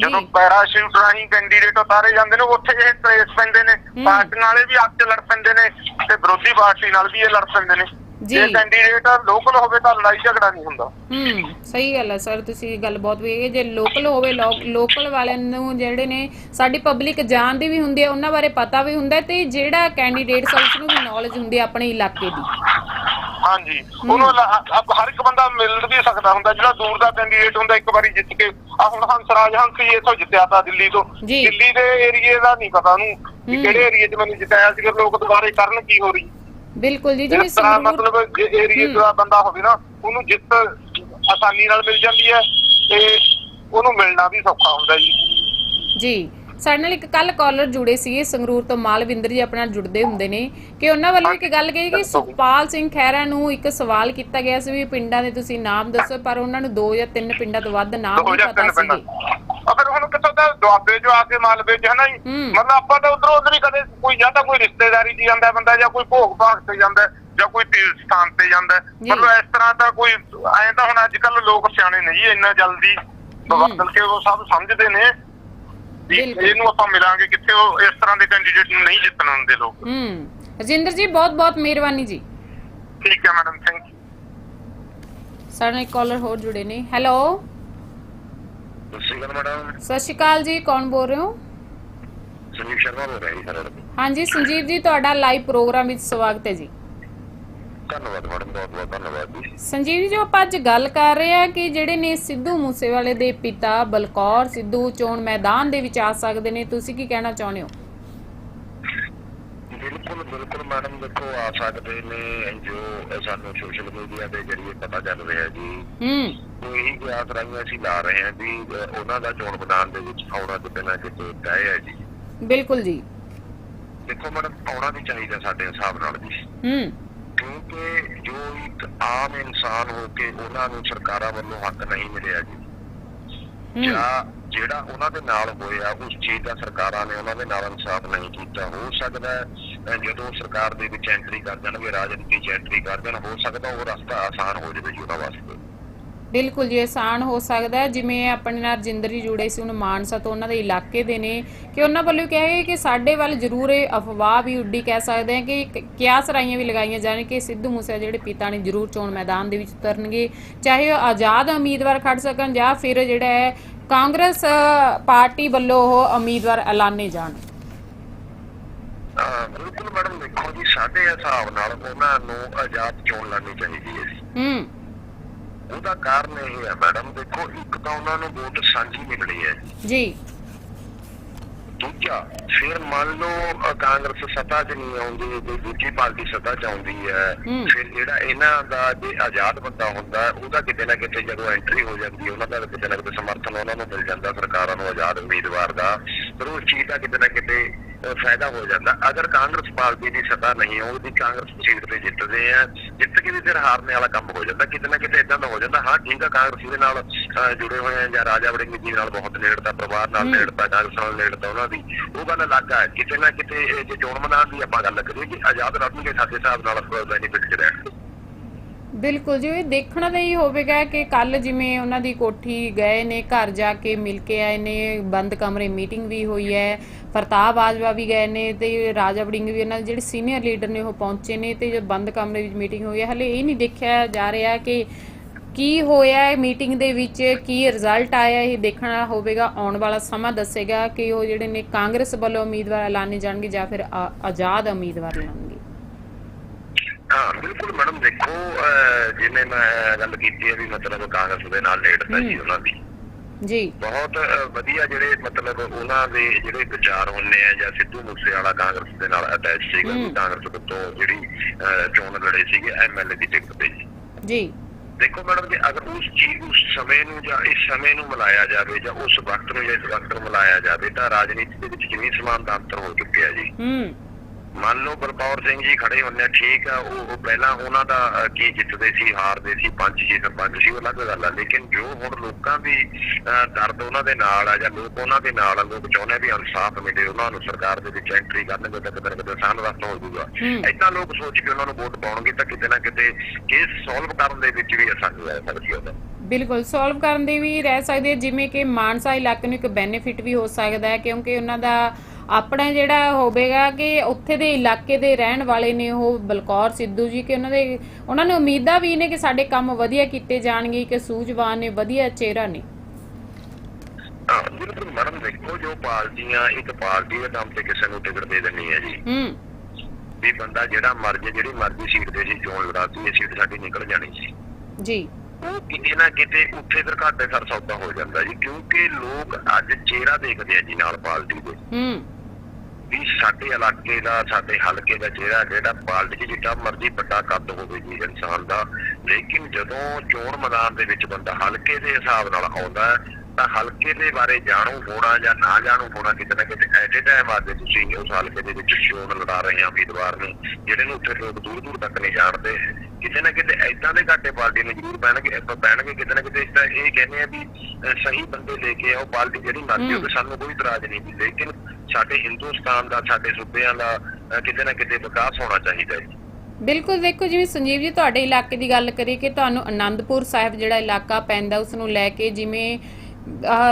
ਜਦੋਂ। ਪੈਰਾਸ਼ੂਟ ਰਾਹੀਂ ਕੈਂਡੀਡੇਟ ਉਤਾਰੇ ਜਾਂਦੇ ਨੇ ਉੱਥੇ ਇਹ ਕਲੇਸ਼ ਪੈਂਦੇ ਨੇ ਹੂੰ। ਪਾਰਟੀਆਂ ਵਾਲੇ ਵੀ ਆਪਸ ਲੜ ਪੈਂਦੇ ਨੇ ਤੇ ਵਿਰੋਧੀ ਪਾਰਟੀ ਨਾਲ ਵੀ ਇਹ ਲੜ ਪੈਂਦੇ ਨੇ ਜੀ। ਜੇ ਕੈਂਡੀਡੇਟ ਲੋਕਲ ਹੋਵੇ ਤਾਂ ਲੜਾਈ ਝਗੜਾ ਨਹੀਂ ਹੁੰਦਾ ਹੂੰ ਸਹੀ ਗੱਲ ਹੈ ਸਰ ਤੁਸੀਂ ਇਹ ਗੱਲ ਬਹੁਤ ਵੀ ਜੇ ਲੋਕਲ ਹੋਵੇ ਲੋਕਲ ਵਾਲਿਆਂ ਨੂੰ ਜਿਹੜੇ ਨੇ ਸਾਡੀ ਪਬਲਿਕ ਜਾਣਦੀ ਵੀ ਹੁੰਦੀ ਹੈ ਉਹਨਾਂ ਬਾਰੇ ਪਤਾ ਵੀ ਹੁੰਦਾ ਤੇ ਜਿਹੜਾ ਕੈਂਡੀਡੇਟ ਉਸ ਨੂੰ ਵੀ ਨੌਲੇਜ ਹੁੰਦੀ ਹੈ ਆਪਣੇ ਇਲਾਕੇ ਦੀ ਹਾਂਜੀ। ਉਹਨੂੰ ਲ- ਹਰ ਇੱਕ ਬੰਦਾ ਮਿਲ ਵੀ ਸਕਦਾ ਹੁੰਦਾ। ਜਿਹੜਾ ਦੂਰ ਦਾ ਕੈਂਡੀਡੇਟ ਹੁੰਦਾ ਇੱਕ ਵਾਰੀ ਜਿੱਤ ਕੇ। ਆ ਹੁਣ ਹੰਸਰਾਜ ਹੰਸ ਜੀ ਇਥੋਂ ਜਿੱਤਿਆ ਤਾਂ ਦਿੱਲੀ ਤੋਂ। ਜੀ। ਦਿੱਲੀ ਦੇ ਏਰੀਏ ਦਾ ਨਹੀਂ ਪਤਾ ਉਹਨੂੰ ਵੀ। ਕਿਹੜੇ ਏਰੀਏ 'ਚ ਮੈਨੂੰ ਜਿਤਾਇਆ ਸੀ ਲੋਕ ਦੁਬਾਰੇ ਕਰਨ ਕੀ ਹੋ ਰਹੀ। ਬਿਲਕੁਲ ਜੀ ਜਿਵੇਂ ਇਸ ਤਰ੍ਹਾਂ ਸੰਗਰੂਰ ਮਤਲਬ ਜੇ ਏਰੀਏ ਦਾ ਬੰਦਾ ਹੋਵੇ ਨਾ ਉਹਨੂੰ ਜਿੱਤ ਆਸਾਨੀ ਨਾਲ ਮਿਲ ਜਾਂਦੀ ਹੈ ਤੇ ਉਹਨੂੰ ਮਿਲਣਾ ਵੀ ਸੌਖਾ ਹੁੰਦਾ ਜੀ। ਜੀ। ਸਾਡੇ ਨਾਲ ਇੱਕ ਕੱਲ ਕਾਲਰ ਜੁੜੇ ਸੀਗੇ ਸੰਗਰੂਰ ਤੋਂ ਮਾਲਵਿੰਦਰ ਜੀ ਆਪਣੇ ਜੁੜਦੇ ਹੁੰਦੇ ਨੇ। ਕਿ ਉਹਨਾਂ ਵੱਲੋਂ ਇੱਕ ਗੱਲ ਕਹੀ ਕਿ ਸੁਖਪਾਲ ਸਿੰਘ ਖਹਿਰਾ ਨੂੰ ਇੱਕ ਸਵਾਲ ਕੀਤਾ ਗਿਆ ਸੀ ਵੀ ਪਿੰਡਾਂ ਦੇ ਤੁਸੀਂ ਨਾਮ ਦੱਸੋ ਪਰ ਉਹਨਾਂ ਨੂੰ ਦੋ ਜਾਂ ਤਿੰਨ ਪਿੰਡਾਂ ਤੋਂ ਵੱਧ ਨਾਮ ਨਹੀਂ ਜਾਂ ਪਤਾ ਸੀਗੇ। ਫਿਰ ਹੁਣ ਕਿੱਥੋਂ ਦਾ ਦੁਆਬੇ ਜੋ ਆ ਕੇ ਮਾਲਵੇ ਚ ਹੈ ਨਾ ਜੀ? ਹੂੰ। ਮਤਲਬ ਆਪਾਂ ਤਾਂ ਉਧਰੋਂ ਉਧਰ ਹੀ ਕਦੇ ਕੋਈ ਜਾਂ ਤਾਂ ਕੋਈ ਰਿਸ਼ਤੇਦਾਰੀ ਚ ਜਾਂਦਾ ਬੰਦਾ ਜਾਂ ਕੋਈ ਭੋਗ ਭਾਗ ਤੇ ਜਾਂਦਾ ਜਾਂ ਕੋਈ ਤੀਰਥ ਸਥਾਨ ਤੇ ਜਾਂਦਾ। ਜੀ। ਮਤਲਬ ਇਸ ਤਰ੍ਹਾਂ ਦਾ ਕੋਈ ਐਂ ਤਾਂ ਹੁਣ ਅੱਜ ਕੱਲ ਲੋਕ ਸਿਆਣੇ ਨਹੀਂ ਜੀ ਇੰਨਾ ਜਲਦੀ। ਬਦਲ ਕੇ ਉਹ ਸਭ ਸਮਝਦੇ ਨੇ। ਵੀ ਬਿਲਕੁਲ। ਇਹਨੂੰ ਆਪਾਂ ਮਿਲਾਂਗੇ ਕਿੱਥੇ ਉਹ ਇਸ ਤਰ੍ਹਾਂ ਦੇ ਕੈਂਡੀਡੇਟ ਨੂੰ ਨਹੀਂ ਜਿੱਤਣ ਦਿੰਦੇ ਲੋਕ। ਹੂੰ ਰਜਿੰਦਰ ਜੀ ਬਹੁਤ ਬਹੁਤ ਮਿਹਰਬਾਨੀ ਜੀ। ਠੀਕ ਹੈ ਮੈਡਮ ਥੈਂਕ ਯੂ ਸਾਡੇ ਨਾਲ ਇੱਕ ਕਾਲਰ ਹੋਰ ਜੁੜੇ ਨੇ। ਹੈਲੋ ਸਤਿ ਸ਼੍ਰੀ ਅਕਾਲ ਮੈਡਮ। ਸਤਿ ਸ਼੍ਰੀ ਅਕਾਲ ਜੀ ਕੌਣ ਬੋਲ ਰਹੇ ਹੋ? ਸੰਜੀਵ ਸ਼ਰਮਾ ਬੋਲ ਰਿਹਾ ਜੀ ਸਰ ਹਾਂਜੀ ਸੰਜੀਵ ਜੀ ਤੁਹਾਡਾ ਲਾਈਵ ਪ੍ਰੋਗਰਾਮ ਵਿੱਚ ਸਵਾਗਤ ਹੈ ਜੀ। ਧੰਨਵਾਦ ਮੈਡਮ ਬਹੁਤ ਬਹੁਤ ਧੰਨਵਾਦ ਜੀ। ਸੰਜੀਵ ਜੀ ਜੋ ਆਪਾਂ ਅੱਜ ਗੱਲ ਕਰ ਰਹੇ ਆ ਕਿ ਜਿਹੜੇ ਨੇ ਸਿੱਧੂ ਮੂਸੇਵਾਲੇ ਦੇ ਪਿਤਾ ਬਲਕੌਰ ਸਿੱਧੂ ਚੋਣ ਮੈਦਾਨ ਦੇ ਵਿੱਚ ਆ ਸਕਦੇ ਨੇ ਤੁਸੀਂ ਕੀ ਕਹਿਣਾ ਚਾਹੁੰਦੇ ਹੋ? ਬਿਲਕੁਲ ਬਿਲਕੁਲ ਮੈਡਮ ਦੇਖੋ ਆ ਸਕਦੇ ਨੇ ਜੋ ਸਾਨੂੰ ਸੋਸ਼ਲ ਮੀਡੀਆ ਦੇ ਜ਼ਰੀਏ ਪਤਾ ਚੱਲ ਰਿਹਾ ਜੀ। ਹੂੰ। ਇਹੀ ਗਿਆਸ ਰਾਹੀਂ ਅਸੀਂ ਲਾ ਰਹੇ ਹਾਂ ਵੀ ਉਹਨਾਂ ਦਾ ਚੋਣ ਮੈਦਾਨ ਦੇ ਵਿੱਚ ਆਉਣਾ ਕਿਤੇ ਨਾ ਕਿਤੇ ਤੈਅ ਹੈ ਜੀ। ਬਿਲਕੁਲ ਜੀ। ਦੇਖੋ ਮੈਡਮ ਆਉਣਾ ਵੀ ਚਾਹੀਦਾ ਸਾਡੇ ਹਿਸਾਬ ਨਾਲ ਜੀ। ਹੂੰ। ਕਿਉਂਕਿ ਜੋ ਇੱਕ ਆਮ ਇਨਸਾਨ ਹੋ ਕੇ ਉਹਨਾਂ ਨੂੰ ਸਰਕਾਰਾਂ ਵੱਲੋਂ ਹੱਕ ਨਹੀਂ ਮਿਲਿਆ ਜੀ ਜਾਂ ਜਿਹੜਾ ਉਹਨਾਂ ਦੇ ਨਾਲ ਹੋਇਆ ਉਸ ਚੀਜ਼ ਦਾ ਸਰਕਾਰਾਂ ਨੇ ਉਹਨਾਂ ਦੇ ਨਾਲ ਇਨਸਾਫ ਨਹੀਂ ਕੀਤਾ। ਹੋ ਸਕਦਾ ਜਦੋਂ ਸਰਕਾਰ ਦੇ ਵਿੱਚ ਐਂਟਰੀ ਕਰ ਜਾਣਗੇ ਰਾਜਨੀਤੀ ਚ ਐਂਟਰੀ ਕਰ ਜਾਣ ਹੋ ਸਕਦਾ ਉਹ ਰਸਤਾ ਆਸਾਨ ਹੋ ਜਾਵੇ ਜੀ ਉਹਨਾਂ ਵਾਸਤੇ। ਬਿਲਕੁਲ ਜੀ ਆਸਾਨ ਹੋ ਸਕਦਾ ਹੈ। ਜਿਵੇਂ ਆਪਣੇ ਨਾਲ ਰਜਿੰਦਰ ਜੀ ਜੁੜੇ ਸੀ ਉਹਨਾਂ ਮਾਨਸਾ ਤੋਂ ਉਹਨਾਂ ਦੇ ਇਲਾਕੇ ਦੇ ਨੇ ਕਿ ਉਹਨਾਂ ਵੱਲੋਂ ਕਿਹਾ ਗਿਆ ਕਿ ਸਾਡੇ ਵੱਲ ਜ਼ਰੂਰ ਇਹ ਅਫਵਾਹ ਵੀ ਉੱਡੀ ਕਹਿ ਸਕਦੇ ਹਾਂ ਕਿ ਕਿਆਸ ਰਾਈਆਂ ਵੀ ਲਗਾਈਆਂ ਜਾਣ ਕਿ ਸਿੱਧੂ ਮੂਸੇ ਜਿਹੜੇ ਪਿਤਾ ਨੇ ਜ਼ਰੂਰ ਚੋਣ ਮੈਦਾਨ ਦੇ ਵਿੱਚ ਉਤਰਨਗੇ। ਚਾਹੇ ਉਹ ਆਜ਼ਾਦ ਉਮੀਦਵਾਰ ਖੜ ਸਕਣ ਜਾਂ ਫਿਰ ਜਿਹੜਾ ਹੈ ਕਾਂਗਰਸ ਪਾਰਟੀ ਵੱਲੋਂ ਉਹ ਉਮੀਦਵਾਰ ਐਲਾਨੇ ਜਾਣ। ਬਿਲਕੁਲ ਮੈਡਮ ਦੇਖੋ ਜੀ ਸਾਡੇ ਹਿਸਾਬ ਨਾਲ ਉਹਨਾਂ ਨੂੰ ਆਜ਼ਾਦ ਚੋਣ ਲੜਨੀ ਚਾਹੀਦੀ ਹੈ ਹੂੰ। ਉਹਦਾ ਕਾਰਨ ਇਹ ਹੈ ਮੈਡਮ ਦੇਖੋ ਇੱਕ ਤਾਂ ਉਹਨਾਂ ਨੂੰ ਵੋਟ ਸਾਂਝੀ ਮਿਲਣੀ ਹੈ। ਜੀ। ਦੂਜਾ ਫਿਰ ਮੰਨ ਲਓ ਕਾਂਗਰਸ ਸੱਤਾ 'ਚ ਨਹੀਂ ਆਉਂਦੀ ਤੇ ਦੂਜੀ ਪਾਰਟੀ ਸੱਤਾ 'ਚ ਆਉਂਦੀ ਹੈ। ਫਿਰ ਜਿਹੜਾ ਇਹਨਾਂ ਦਾ ਜੇ ਆਜ਼ਾਦ ਬੰਦਾ ਹੁੰਦਾ ਉਹਦਾ ਕਿਤੇ ਨਾ ਕਿਤੇ ਜਦੋਂ ਐਂਟਰੀ ਹੋ ਜਾਂਦੀ ਹੈ ਉਹਨਾਂ ਦਾ ਕਿਤੇ ਨਾ ਕਿਤੇ ਸਮਰਥਨ ਉਹਨਾਂ ਨੂੰ ਮਿਲ ਜਾਂਦਾ ਸਰਕਾਰਾਂ ਨੂੰ ਆਜ਼ਾਦ ਉਮੀਦਵਾਰ ਦਾ। ਫਿਰ ਉਸ ਚੀਜ਼ ਦਾ ਕਿਤੇ ਨਾ ਕਿਤੇ ਫਾਇਦਾ ਹੋ ਜਾਂਦਾ। ਅਗਰ ਕਾਂਗਰਸ ਪਾਰਟੀ ਦੀ ਸੱਤਾ ਨਹੀਂ ਆਉਂਦੀ ਕਾਂਗਰਸ ਸੀਟ ਤੇ ਜਿੱਤਦੇ ਆ ਜਿੱਤ ਕੇ ਵੀ ਫਿਰ ਹਾਰਨੇ ਵਾਲਾ ਕੰਮ ਹੋ ਜਾਂਦਾ। ਕਿਤੇ ਨਾ ਕਿਤੇ ਇਦਾਂ ਦਾ ਹੋ ਜਾਂਦਾ ਹਾਂ ਠੀਕ ਆ ਕਾਂਗਰਸ ਦੇ ਨਾਲ ਜੁੜੇ ਹੋਏ ਆ ਜਾਂ ਰਾਜਾ ਵੜਿੰਗ ਜੀ ਨਾਲ ਬਹੁਤ ਨੇੜਤਾ ਪਰਿਵਾਰ ਨਾਲ। ਨੇੜਤਾ ਕਾਂਗਰਸ ਨਾਲ ਨੇੜਤਾ ਉਹਨਾਂ ਦੀ ਉਹ ਗੱਲ ਅਲੱਗ ਹੈ ਕਿਤੇ ਨਾ ਕਿਤੇ ਜੇ ਚੋਣ ਮੈਦਾਨ ਦੀ ਆਪਾਂ ਗੱਲ ਕਰੀਏ ਕਿ ਆਜ਼ਾਦ ਰਹਿਣਗੇ ਸਾਡੇ ਹਿਸਾਬ ਨਾਲ ਬੈਨੀਫਿਟ ਚ ਰਹਿਣਗੇ। ਬਿਲਕੁਲ ਜੀ ਇਹ ਦੇਖਣਾ ਤਾਂ ਹੀ ਹੋਵੇਗਾ ਕਿ ਕੱਲ ਜਿਵੇਂ ਉਹਨਾਂ ਦੀ ਕੋਠੀ ਗਏ ਨੇ, ਘਰ ਜਾ ਕੇ ਮਿਲ ਕੇ ਆਏ ਨੇ, ਬੰਦ ਕਮਰੇ, ਮੀਟਿੰਗ ਵੀ ਹੋਈ ਹੈ ਪ੍ਰਤਾਪ ਆਜਵਾ ਵੀ ਗਏ ਨੇ ਤੇ ਰਾਜਾ ਵੜਿੰਗ ਵੀ ਉਹਨਾਂ ਦੇ ਜਿਹੜੇ ਸੀਨੀਅਰ ਲੀਡਰ ਨੇ ਉਹ ਪਹੁੰਚੇ ਨੇ ਤੇ ਜੋ ਬੰਦ ਕਮਰੇ ਵਿੱਚ ਮੀਟਿੰਗ ਹੋਈ ਹੈ, ਹਲੇ ਇਹ ਨਹੀਂ ਦੇਖਿਆ ਜਾ ਰਿਹਾ ਕਿ ਕੀ ਹੋਇਆ ਹੈ ਮੀਟਿੰਗ ਦੇ ਵਿੱਚ, ਕੀ ਰਿਜ਼ਲਟ ਆਇਆ, ਇਹ ਦੇਖਣਾ ਹੋਵੇਗਾ, ਆਉਣ ਵਾਲਾ ਸਮਾਂ ਦੱਸੇਗਾ ਕਿ ਉਹ ਜਿਹੜੇ ਨੇ ਕਾਂਗਰਸ ਵੱਲੋਂ ਉਮੀਦਵਾਰ ਐਲਾਨੇ ਜਾਣਗੇ ਜਾਂ ਫਿਰ ਆਜ਼ਾਦ ਉਮੀਦਵਾਰ ਐਲਾਨਣਗੇ ਹਾਂ ਬਿਲਕੁਲ ਮੈਡਮ ਦੇਖੋ ਜਿਵੇਂ ਮੈਂ ਗੱਲ ਕੀਤੀ ਹੈ ਵੀ ਮਤਲਬ ਕਾਂਗਰਸ ਦੇ ਨਾਲ ਨੇੜਤਾ ਹੂੰ। ਉਹਨਾਂ ਦੀ। ਜੀ। ਬਹੁਤ ਵਧੀਆ ਜਿਹੜੇ ਮਤਲਬ ਉਹਨਾਂ ਦੇ ਜਿਹੜੇ ਵਿਚਾਰ ਹੁੰਨੇ ਆ ਜਾਂ ਸਿੱਧੂ ਮੂਸੇ ਵਾਲਾ ਕਾਂਗਰਸ ਦੇ ਨਾਲ ਅਟੈਚ ਸੀਗਾ ਕਾਂਗਰਸ ਤੋਂ ਜਿਹੜੀ ਚੋਣ ਲੜੇ ਸੀਗੇ ਐਮਐਲਏ ਦੀ ਟਿਕਟ ਤੇ ਜੀ। ਜੀ। ਦੇਖੋ ਮੈਡਮ ਜੇ ਅਗਰ ਉਸ ਚੀਜ਼ ਉਸ ਸਮੇਂ ਨੂੰ ਜਾਂ ਇਸ ਸਮੇਂ ਨੂੰ ਮਿਲਾਇਆ ਜਾਵੇ ਜਾਂ ਉਸ ਵਕਤ ਨੂੰ ਜਾਂ ਇਸ ਵਕਤ ਨੂੰ ਮਿਲਾਇਆ ਜਾਵੇ ਤਾਂ ਰਾਜਨੀਤੀ ਦੇ ਵਿੱਚ ਜ਼ਮੀਨ ਸਮਾਨ ਦਾ ਅੰਤਰ ਹੋ ਚੁੱਕਿਆ ਜੀ। ਹੂੰ। ਮੰਨ ਲਓ ਬਲਕੌਰ ਸਿੰਘ ਜੀ ਖੜੇ ਆ ਠੀਕ ਆ ਉਹ ਪਹਿਲਾਂ ਉਹਨਾਂ ਦਾ ਕੀ ਜਿੱਤਦੇ ਸੀ ਹਾਰਦੇ ਸੀ ਪੰਜ ਛੇ ਸਰਪੰਚ ਸੀ ਉਹ ਅਲੱਗ ਗੱਲ ਆ ਲੇਕਿਨ ਜੋ ਹੁਣ ਲੋਕਾਂ ਦੀ ਦਰਦ ਉਹਨਾਂ ਦੇ ਨਾਲ ਆ ਜਾਂ ਲੋਕ ਉਹਨਾਂ ਦੇ ਨਾਲ ਆ ਲੋਕ ਚਾਹੁੰਦੇ ਵੀ ਇਨਸਾਫ ਮਿਲੇ ਉਹਨਾਂ ਨੂੰ ਸਰਕਾਰ ਦੇ ਵਿੱਚ ਐਂਟਰੀ ਕਰਨਗੇ ਤਾਂ ਕਿਤੇ ਨਾ ਕਿਤੇ ਆਸਾਨ ਰਸਤਾ ਹੋ ਜਾਊਗਾ। ਏਦਾਂ ਲੋਕ ਸੋਚ ਕੇ ਉਹਨਾਂ ਨੂੰ ਵੋਟ ਪਾਉਣਗੇ ਤਾਂ ਕਿਤੇ ਨਾ ਕਿਤੇ ਕੇਸ ਸੋਲਵ ਕਰਨ ਦੇ ਵਿੱਚ ਵੀ ਆਸਾਨੀ ਆ ਸਕਦੀ ਹੈ ਬਿਲਕੁਲ ਸੋਲਵ ਕਰਨ ਦੇ ਵੀ ਰਹਿ ਸਕਦੇ ਜਿਵੇਂ ਕਿ ਮਾਨਸਾ ਇਲਾਕੇ ਨੂੰ ਇੱਕ ਬੈਨੀਫਿਟ ਵੀ ਹੋ ਸਕਦਾ ਹੈ ਕਿਉਂਕਿ ਉਹਨਾਂ ਦਾ ਆਪਣਾ ਜਿਹੜਾ ਹੋਵੇਗਾ ਕਿ ਉੱਥੇ ਦੇ ਇਲਾਕੇ ਦੇ ਰਹਿਣ ਵਾਲੇ ਨੇ ਉਹ ਬਲਕੌਰ ਸਿੱਧੂ ਜੀ ਕਿ ਉਹਨਾਂ ਦੇ ਉਹਨਾਂ ਨੂੰ ਉਮੀਦਾਂ ਵੀ ਨੇ ਕਿ ਸਾਡੇ ਕੰਮ ਵਧੀਆ ਕੀਤੇ ਜਾਣਗੇ ਕਿ ਸੂਝਵਾਨ ਨੇ ਵਧੀਆ ਚਿਹਰਾ ਨੇ। ਬਿਲਕੁਲ ਮੈਡਮ ਦੇਖੋ ਜੋ ਪਾਰਟੀਆਂ ਇੱਕ ਪਾਰਟੀ ਦੇ ਨਾਮ ਤੇ ਕਿਸੇ ਨੂੰ ਟਿਕਟ ਦੇ ਦਿੰਨੀ ਹੈ ਜੀ। ਹੂੰ। ਵੀ ਬੰਦਾ ਜਿਹੜਾ ਮਰਜ਼ੀ ਜਿਹੜੀ ਮਰਜ਼ੀ ਸੀਟ ਤੇ ਸੀ ਚੋਣ ਲੜਾਤੀ ਇਹ ਸੀਟ ਸਾਡੀ ਨਿਕਲ ਜਾਣੀ ਸੀ ਜੀ। ਕਿਤੇ ਨਾ ਕਿਤੇ ਉੱਥੇ ਫਿਰ ਘਾਟੇ ਸਰ ਸੌਦਾ ਹੋ ਜਾਂਦਾ ਜੀ ਕਿਉਂਕਿ ਲੋਕ ਅੱਜ ਚਿਹਰਾ ਦੇਖਦੇ ਆ ਜੀ ਨਾਲ ਪਾਰਟੀ ਦੇ। ਹੂੰ। ਵੀ ਸਾਡੇ ਇਲਾਕੇ ਦਾ ਸਾਡੇ ਹਲਕੇ ਦਾ ਜਿਹੜਾ ਜਿਹੜਾ ਪਾਰਟੀ 'ਚ ਜਿੱਡਾ ਮਰਜ਼ੀ ਵੱਡਾ ਕੱਦ ਹੋਵੇ ਜੀ ਇਨਸਾਨ ਦਾ ਲੇਕਿਨ ਜਦੋਂ ਚੋਣ ਮੈਦਾਨ ਦੇ ਵਿੱਚ ਬੰਦਾ ਹਲਕੇ ਦੇ ਹਿਸਾਬ ਨਾਲ ਆਉਂਦਾ ਹੈ, ਤਾਂ ਹਲਕੇ ਦੇ ਬਾਰੇ ਜਾਣੂ ਹੋਣਾ ਜਾਂ ਨਾ ਜਾਣੂ ਹੋਣਾ ਕਿਤੇ ਨਾ ਕਿਤੇ ਐਟ ਏ ਟਾਈਮ ਆਦੇ ਤੁਸੀਂ ਉਸ ਹਲਕੇ ਦੇ ਵਿੱਚ ਚੋਣ ਲੜਾ ਰਹੇ ਆ ਉਮੀਦਵਾਰ ਨੂੰ ਜਿਹੜੇ ਨੂੰ ਉੱਥੇ ਲੋਕ ਦੂਰ ਦੂਰ ਤੱਕ ਨਹੀਂ ਜਾਣਦੇ। ਕਿਤੇ ਨਾ ਕਿਤੇ ਐਦਾਂ ਦੇ ਘਾਟੇ ਪਾਰਟੀ ਨੂੰ ਜ਼ਰੂਰ ਪੈਣਗੇ ਪੈਣਗੇ ਕਿਤੇ ਨਾ ਕਿਤੇ ਇਸ ਤਾਂ ਇਹ ਕਹਿੰਦੇ ਆ ਵੀ ਸਹੀ ਬੰਦੇ ਲੈ ਕੇ ਆਓ ਪਾਰਟੀ ਜਿਹੜੀ ਮਰਜ਼ੀ। ਹੋਵੇ ਸਾਨੂੰ ਕੋਈ ਇਤਰਾਜ਼ ਨਹੀਂ ਵੀ ਲੇਕਿਨ ਸਾਡੇ ਹਿੰਦੁਸਤਾਨ ਦਾ ਸਾਡੇ ਸੂਬਿਆਂ ਦਾ ਕਿਤੇ ਨਾ ਕਿਤੇ ਵਿਕਾਸ ਹੋਣਾ ਚਾਹੀਦਾ ਹੈ ਬਿਲਕੁਲ ਦੇਖੋ ਜਿਵੇਂ ਸੰਜੀਵ ਜੀ ਤੁਹਾਡੇ ਇਲਾਕੇ ਦੀ ਗੱਲ ਕਰੀਏ ਕਿ ਤੁਹਾਨੂੰ ਆਨੰਦਪੁਰ ਸਾਹਿਬ ਜਿਹੜਾ ਇਲਾਕਾ ਪੈਂਦਾ ਉਸ ਨੂੰ ਲੈ ਕੇ ਜਿਵੇਂ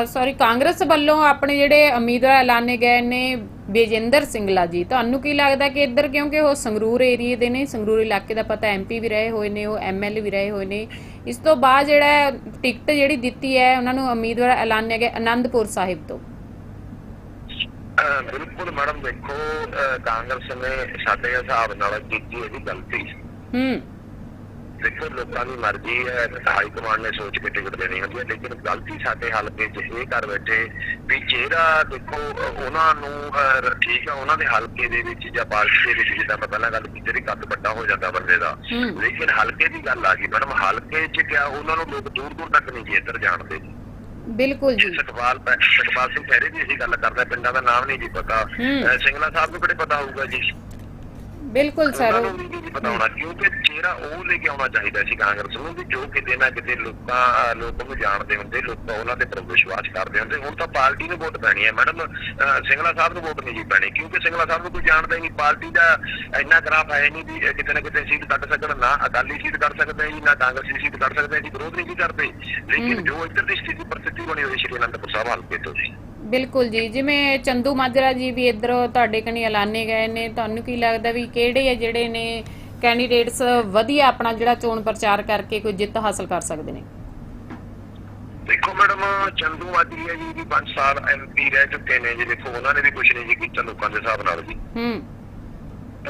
ਸੌਰੀ ਕਾਂਗਰਸ ਵੱਲੋਂ ਆਪਣੇ ਜਿਹੜੇ ਉਮੀਦਵਾਰ ਐਲਾਨੇ ਗਏ ਨੇ ਬੇਜਿੰਦਰ ਸਿੰਘਲਾ ਜੀ ਤੁਹਾਨੂੰ ਕੀ ਲੱਗਦਾ ਕਿ ਇੱਧਰ ਕਿਉਂਕਿ ਉਹ ਸੰਗਰੂਰ ਏਰੀਏ ਦੇ ਨੇ ਸੰਗਰੂਰ ਇਲਾਕੇ ਦਾ ਪਤਾ ਐਮਪੀ ਵੀ ਰਹੇ ਹੋਏ ਨੇ ਉਹ ਐਮਐਲਏ ਵੀ ਰਹੇ ਹੋਏ ਨੇ। ਇਸ ਤੋਂ ਬਾਅਦ ਜਿਹੜਾ ਟਿਕਟ ਜਿਹੜੀ ਦਿੱਤੀ ਹੈ ਉਹਨਾਂ ਨੂੰ ਉਮੀਦਵਾਰ ਐਲਾਨੇ ਗਏ ਆਨੰਦਪੁਰ ਸਾਹਿਬ ਤੋਂ। ਬਿਲਕੁਲ ਮੈਡਮ ਦੇਖੋ ਕਾਂਗਰਸ ਨੇ ਸਾਡੇ ਹਿਸਾਬ ਨਾਲ ਕੀਤੀ ਇਹਦੀ ਗਲਤੀ। ਹੂੰ। ਦੇਖੋ ਲੋਕਾਂ ਦੀ ਮਰਜ਼ੀ ਹੈ ਹਾਈ ਕਮਾਂਡ ਨੇ ਸੋਚ ਕੇ ਟਿਕਟ ਦੇਣੀ ਹੁੰਦੀ ਹੈ ਲੇਕਿਨ ਗਲਤੀ ਸਾਡੇ ਹਲਕੇ 'ਚ ਇਹ ਕਰ ਬੈਠੇ ਵੀ ਜਿਹੜਾ ਦੇਖੋ ਉਹਨਾਂ ਨੂੰ ਠੀਕ ਆ ਉਹਨਾਂ ਦੇ ਹਲਕੇ ਦੇ ਵਿੱਚ ਜਾਂ ਪਾਰਟੀ ਦੇ ਵਿੱਚ ਜਿੱਦਾਂ ਮੈਂ ਪਹਿਲਾਂ ਗੱਲ ਕੀਤੀ ਸੀ ਕੱਦ ਵੱਡਾ ਹੋ ਜਾਂਦਾ ਬੰਦੇ ਦਾ। ਲੇਕਿਨ ਹਲਕੇ ਦੀ ਗੱਲ ਆ ਗਈ ਮੈਡਮ ਹਲਕੇ 'ਚ ਕਿਆ ਉਹਨਾਂ ਨੂੰ ਲੋਕ ਦੂਰ ਦੂਰ ਤੱਕ ਨਹੀਂ ਜੀ ਇੱਧਰ ਜਾਣਦੇ ਜੀ। ਬਿਲਕੁਲ ਜੀ ਸਤਪਾਲ ਸਤਪਾਲ ਸਿੰਘ ਖਹਿਰੇ ਵੀ ਅਸੀਂ ਗੱਲ ਕਰਦਾ ਪਿੰਡਾਂ ਦਾ ਨਾਮ ਨਹੀਂ ਜੀ ਪਤਾ। ਸਿੰਗਲਾ ਸਾਹਿਬ ਨੂੰ ਕਿਹੜੇ ਪਤਾ ਹੋਊਗਾ ਜੀ? ਬਿਲਕੁਲ ਸਰ। ਉਹਨਾਂ ਨੂੰ ਵੀ ਕਿਉਂਕਿ ਚਿਹਰਾ ਉਹ ਲੈ ਕੇ ਆਉਣਾ ਚਾਹੀਦਾ ਸੀ ਕਾਂਗਰਸ ਨੂੰ ਵੀ ਜੋ ਕਿਤੇ ਨਾ ਕਿਤੇ ਲੋਕਾਂ ਲੋਕ ਨੂੰ ਜਾਣਦੇ ਹੁੰਦੇ ਲੋਕ ਉਹਨਾਂ ਦੇ ਪਰ ਵਿਸ਼ਵਾਸ ਕਰਦੇ ਹੁੰਦੇ। ਹੁਣ ਤਾਂ ਪਾਰਟੀ ਨੂੰ ਵੋਟ ਪੈਣੀ ਹੈ ਮੈਡਮ ਸਿੰਗਲਾ ਸਾਹਿਬ ਨੂੰ ਵੋਟ ਨਹੀਂ ਜੀ ਪੈਣੀ ਕਿਉਂਕਿ ਸਿੰਗਲਾ ਸਾਹਿਬ ਨੂੰ ਕੋਈ ਜਾਣਦਾ ਹੀ ਨਹੀਂ। ਪਾਰਟੀ ਦਾ ਇੰਨਾ ਗ੍ਰਾਫ ਹੈ ਨਹੀਂ ਵੀ ਕਿਤੇ ਨਾ ਕਿਤੇ ਸੀਟ ਕੱਢ ਸਕਣ ਨਾ ਅਕਾਲੀ ਸੀਟ ਕੱਢ ਸਕਦੇ ਜੀ ਨਾ ਕਾਂਗਰਸੀ ਸੀਟ ਕੱਢ ਸਕਦੇ ਜੀ ਵਿਰੋਧ ਨਹੀਂ ਕਰਦੇ। ਲੇਕਿਨ। ਜੋ ਇੱਧਰ ਦੀ ਸਥਿਤੀ ਪ੍ਰਸਥਿਤੀ ਬਣੀ ਹੋਈ ਸ਼੍ਰੀ ਅਨੰਦਪੁਰ ਸਾਹਿਬ ਹਲਕੇ ਤੋਂ ਜੀ। ਬਿਲਕੁਲ ਜੀ ਜਿਵੇਂ ਚੰਦੂ ਮਾਜਰਾ ਜੀ ਵੀ ਇੱਧਰੋਂ ਤੁਹਾਡੇ ਕਨੀ ਐਲਾਨੇ ਗਏ ਨੇ ਤੁਹਾਨੂੰ ਕੀ ਲੱਗਦਾ ਵੀ ਕਿਹੜੇ ਆ ਜਿਹੜੇ ਨੇ ਕੈਂਡੀਡੇਟਸ ਵਧੀਆ ਆਪਣਾ ਜਿਹੜਾ ਚੋਣ ਪ੍ਰਚਾਰ ਕਰਕੇ ਕੋਈ ਜਿੱਤ ਹਾਸਲ ਕਰ ਸਕਦੇ ਨੇ? ਦੇਖੋ ਮੈਡਮ ਚੰਦੂ ਮਾਜਰੀਆ ਜੀ ਵੀ 5 ਸਾਲ ਐਮਪੀ ਰਹਿ ਚੁੱਕੇ ਨੇ ਜੀ ਦੇਖੋ ਉਹਨਾਂ ਨੇ ਵੀ ਕੁਝ ਨਹੀਂ ਜੀ ਕੀਤਾ ਲੋਕਾਂ ਦੇ ਹਿਸਾਬ ਨਾਲ ਜੀ। ਹੂੰ।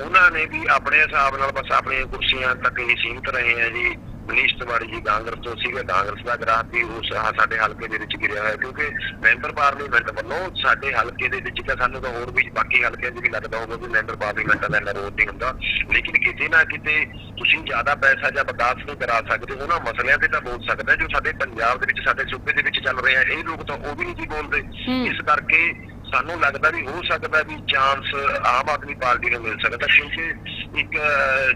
ਉਹਨਾਂ ਨੇ ਵੀ ਆਪਣੇ ਹਿਸਾਬ ਨਾਲ ਬਸ ਆਪਣੀਆਂ ਕੁਰਸੀਆਂ ਤੱਕ ਹੀ ਸੀਮਿਤ ਰਹੇ ਆ ਜੀ। ਮਨੀਸ਼ ਤਿਵਾੜੀ ਜੀ ਕਾਂਗਰਸ ਤੋਂ ਸੀਗੇ ਕਾਂਗਰਸ ਦਾ ਗ੍ਰਾਫ ਵੀ ਉਸ ਸਾਡੇ ਹਲਕੇ ਦੇ ਵਿੱਚ ਗਿਰਿਆ ਹੋਇਆ ਕਿਉਂਕਿ ਮੈਂਬਰ ਪਾਰਲੀਮੈਂਟ ਵੱਲੋਂ ਸਾਡੇ ਹਲਕੇ ਦੇ ਵਿੱਚ ਤਾਂ ਸਾਨੂੰ ਤਾਂ ਹੋਰ ਵੀ ਬਾਕੀ ਹਲਕਿਆਂ 'ਚ ਵੀ ਲੱਗਦਾ ਹੋਊਗਾ ਵੀ ਮੈਂਬਰ ਪਾਰਲੀਮੈਂਟ ਦਾ ਇੰਨਾ ਰੋਲ ਨਹੀਂ ਹੁੰਦਾ ਲੇਕਿਨ ਕਿਤੇ ਨਾ ਕਿਤੇ ਤੁਸੀਂ ਜ਼ਿਆਦਾ ਪੈਸਾ ਜਾਂ ਵਿਕਾਸ ਨਹੀਂ ਕਰਾ ਸਕਦੇ ਉਹਨਾਂ ਮਸਲਿਆਂ ਤੇ ਤਾਂ ਬੋਲ ਸਕਦਾ ਜੋ ਸਾਡੇ ਪੰਜਾਬ ਦੇ ਵਿੱਚ ਸਾਡੇ ਸੂਬੇ ਦੇ ਵਿੱਚ ਚੱਲ ਰਿਹਾ ਇਹ ਲੋਕ ਤਾਂ ਉਹ ਵੀ ਨਹੀਂ ਜੀ ਬੋਲਦੇ ਹੂੰ। ਇਸ ਕਰਕੇ ਸਾਨੂੰ ਲੱਗਦਾ ਵੀ ਹੋ ਸਕਦਾ ਵੀ ਚਾਂਸ ਆਮ ਆਦਮੀ ਪਾਰਟੀ ਨੂੰ ਮਿਲ ਸਕਦਾ ਕਿਉਂਕਿ ਇੱਕ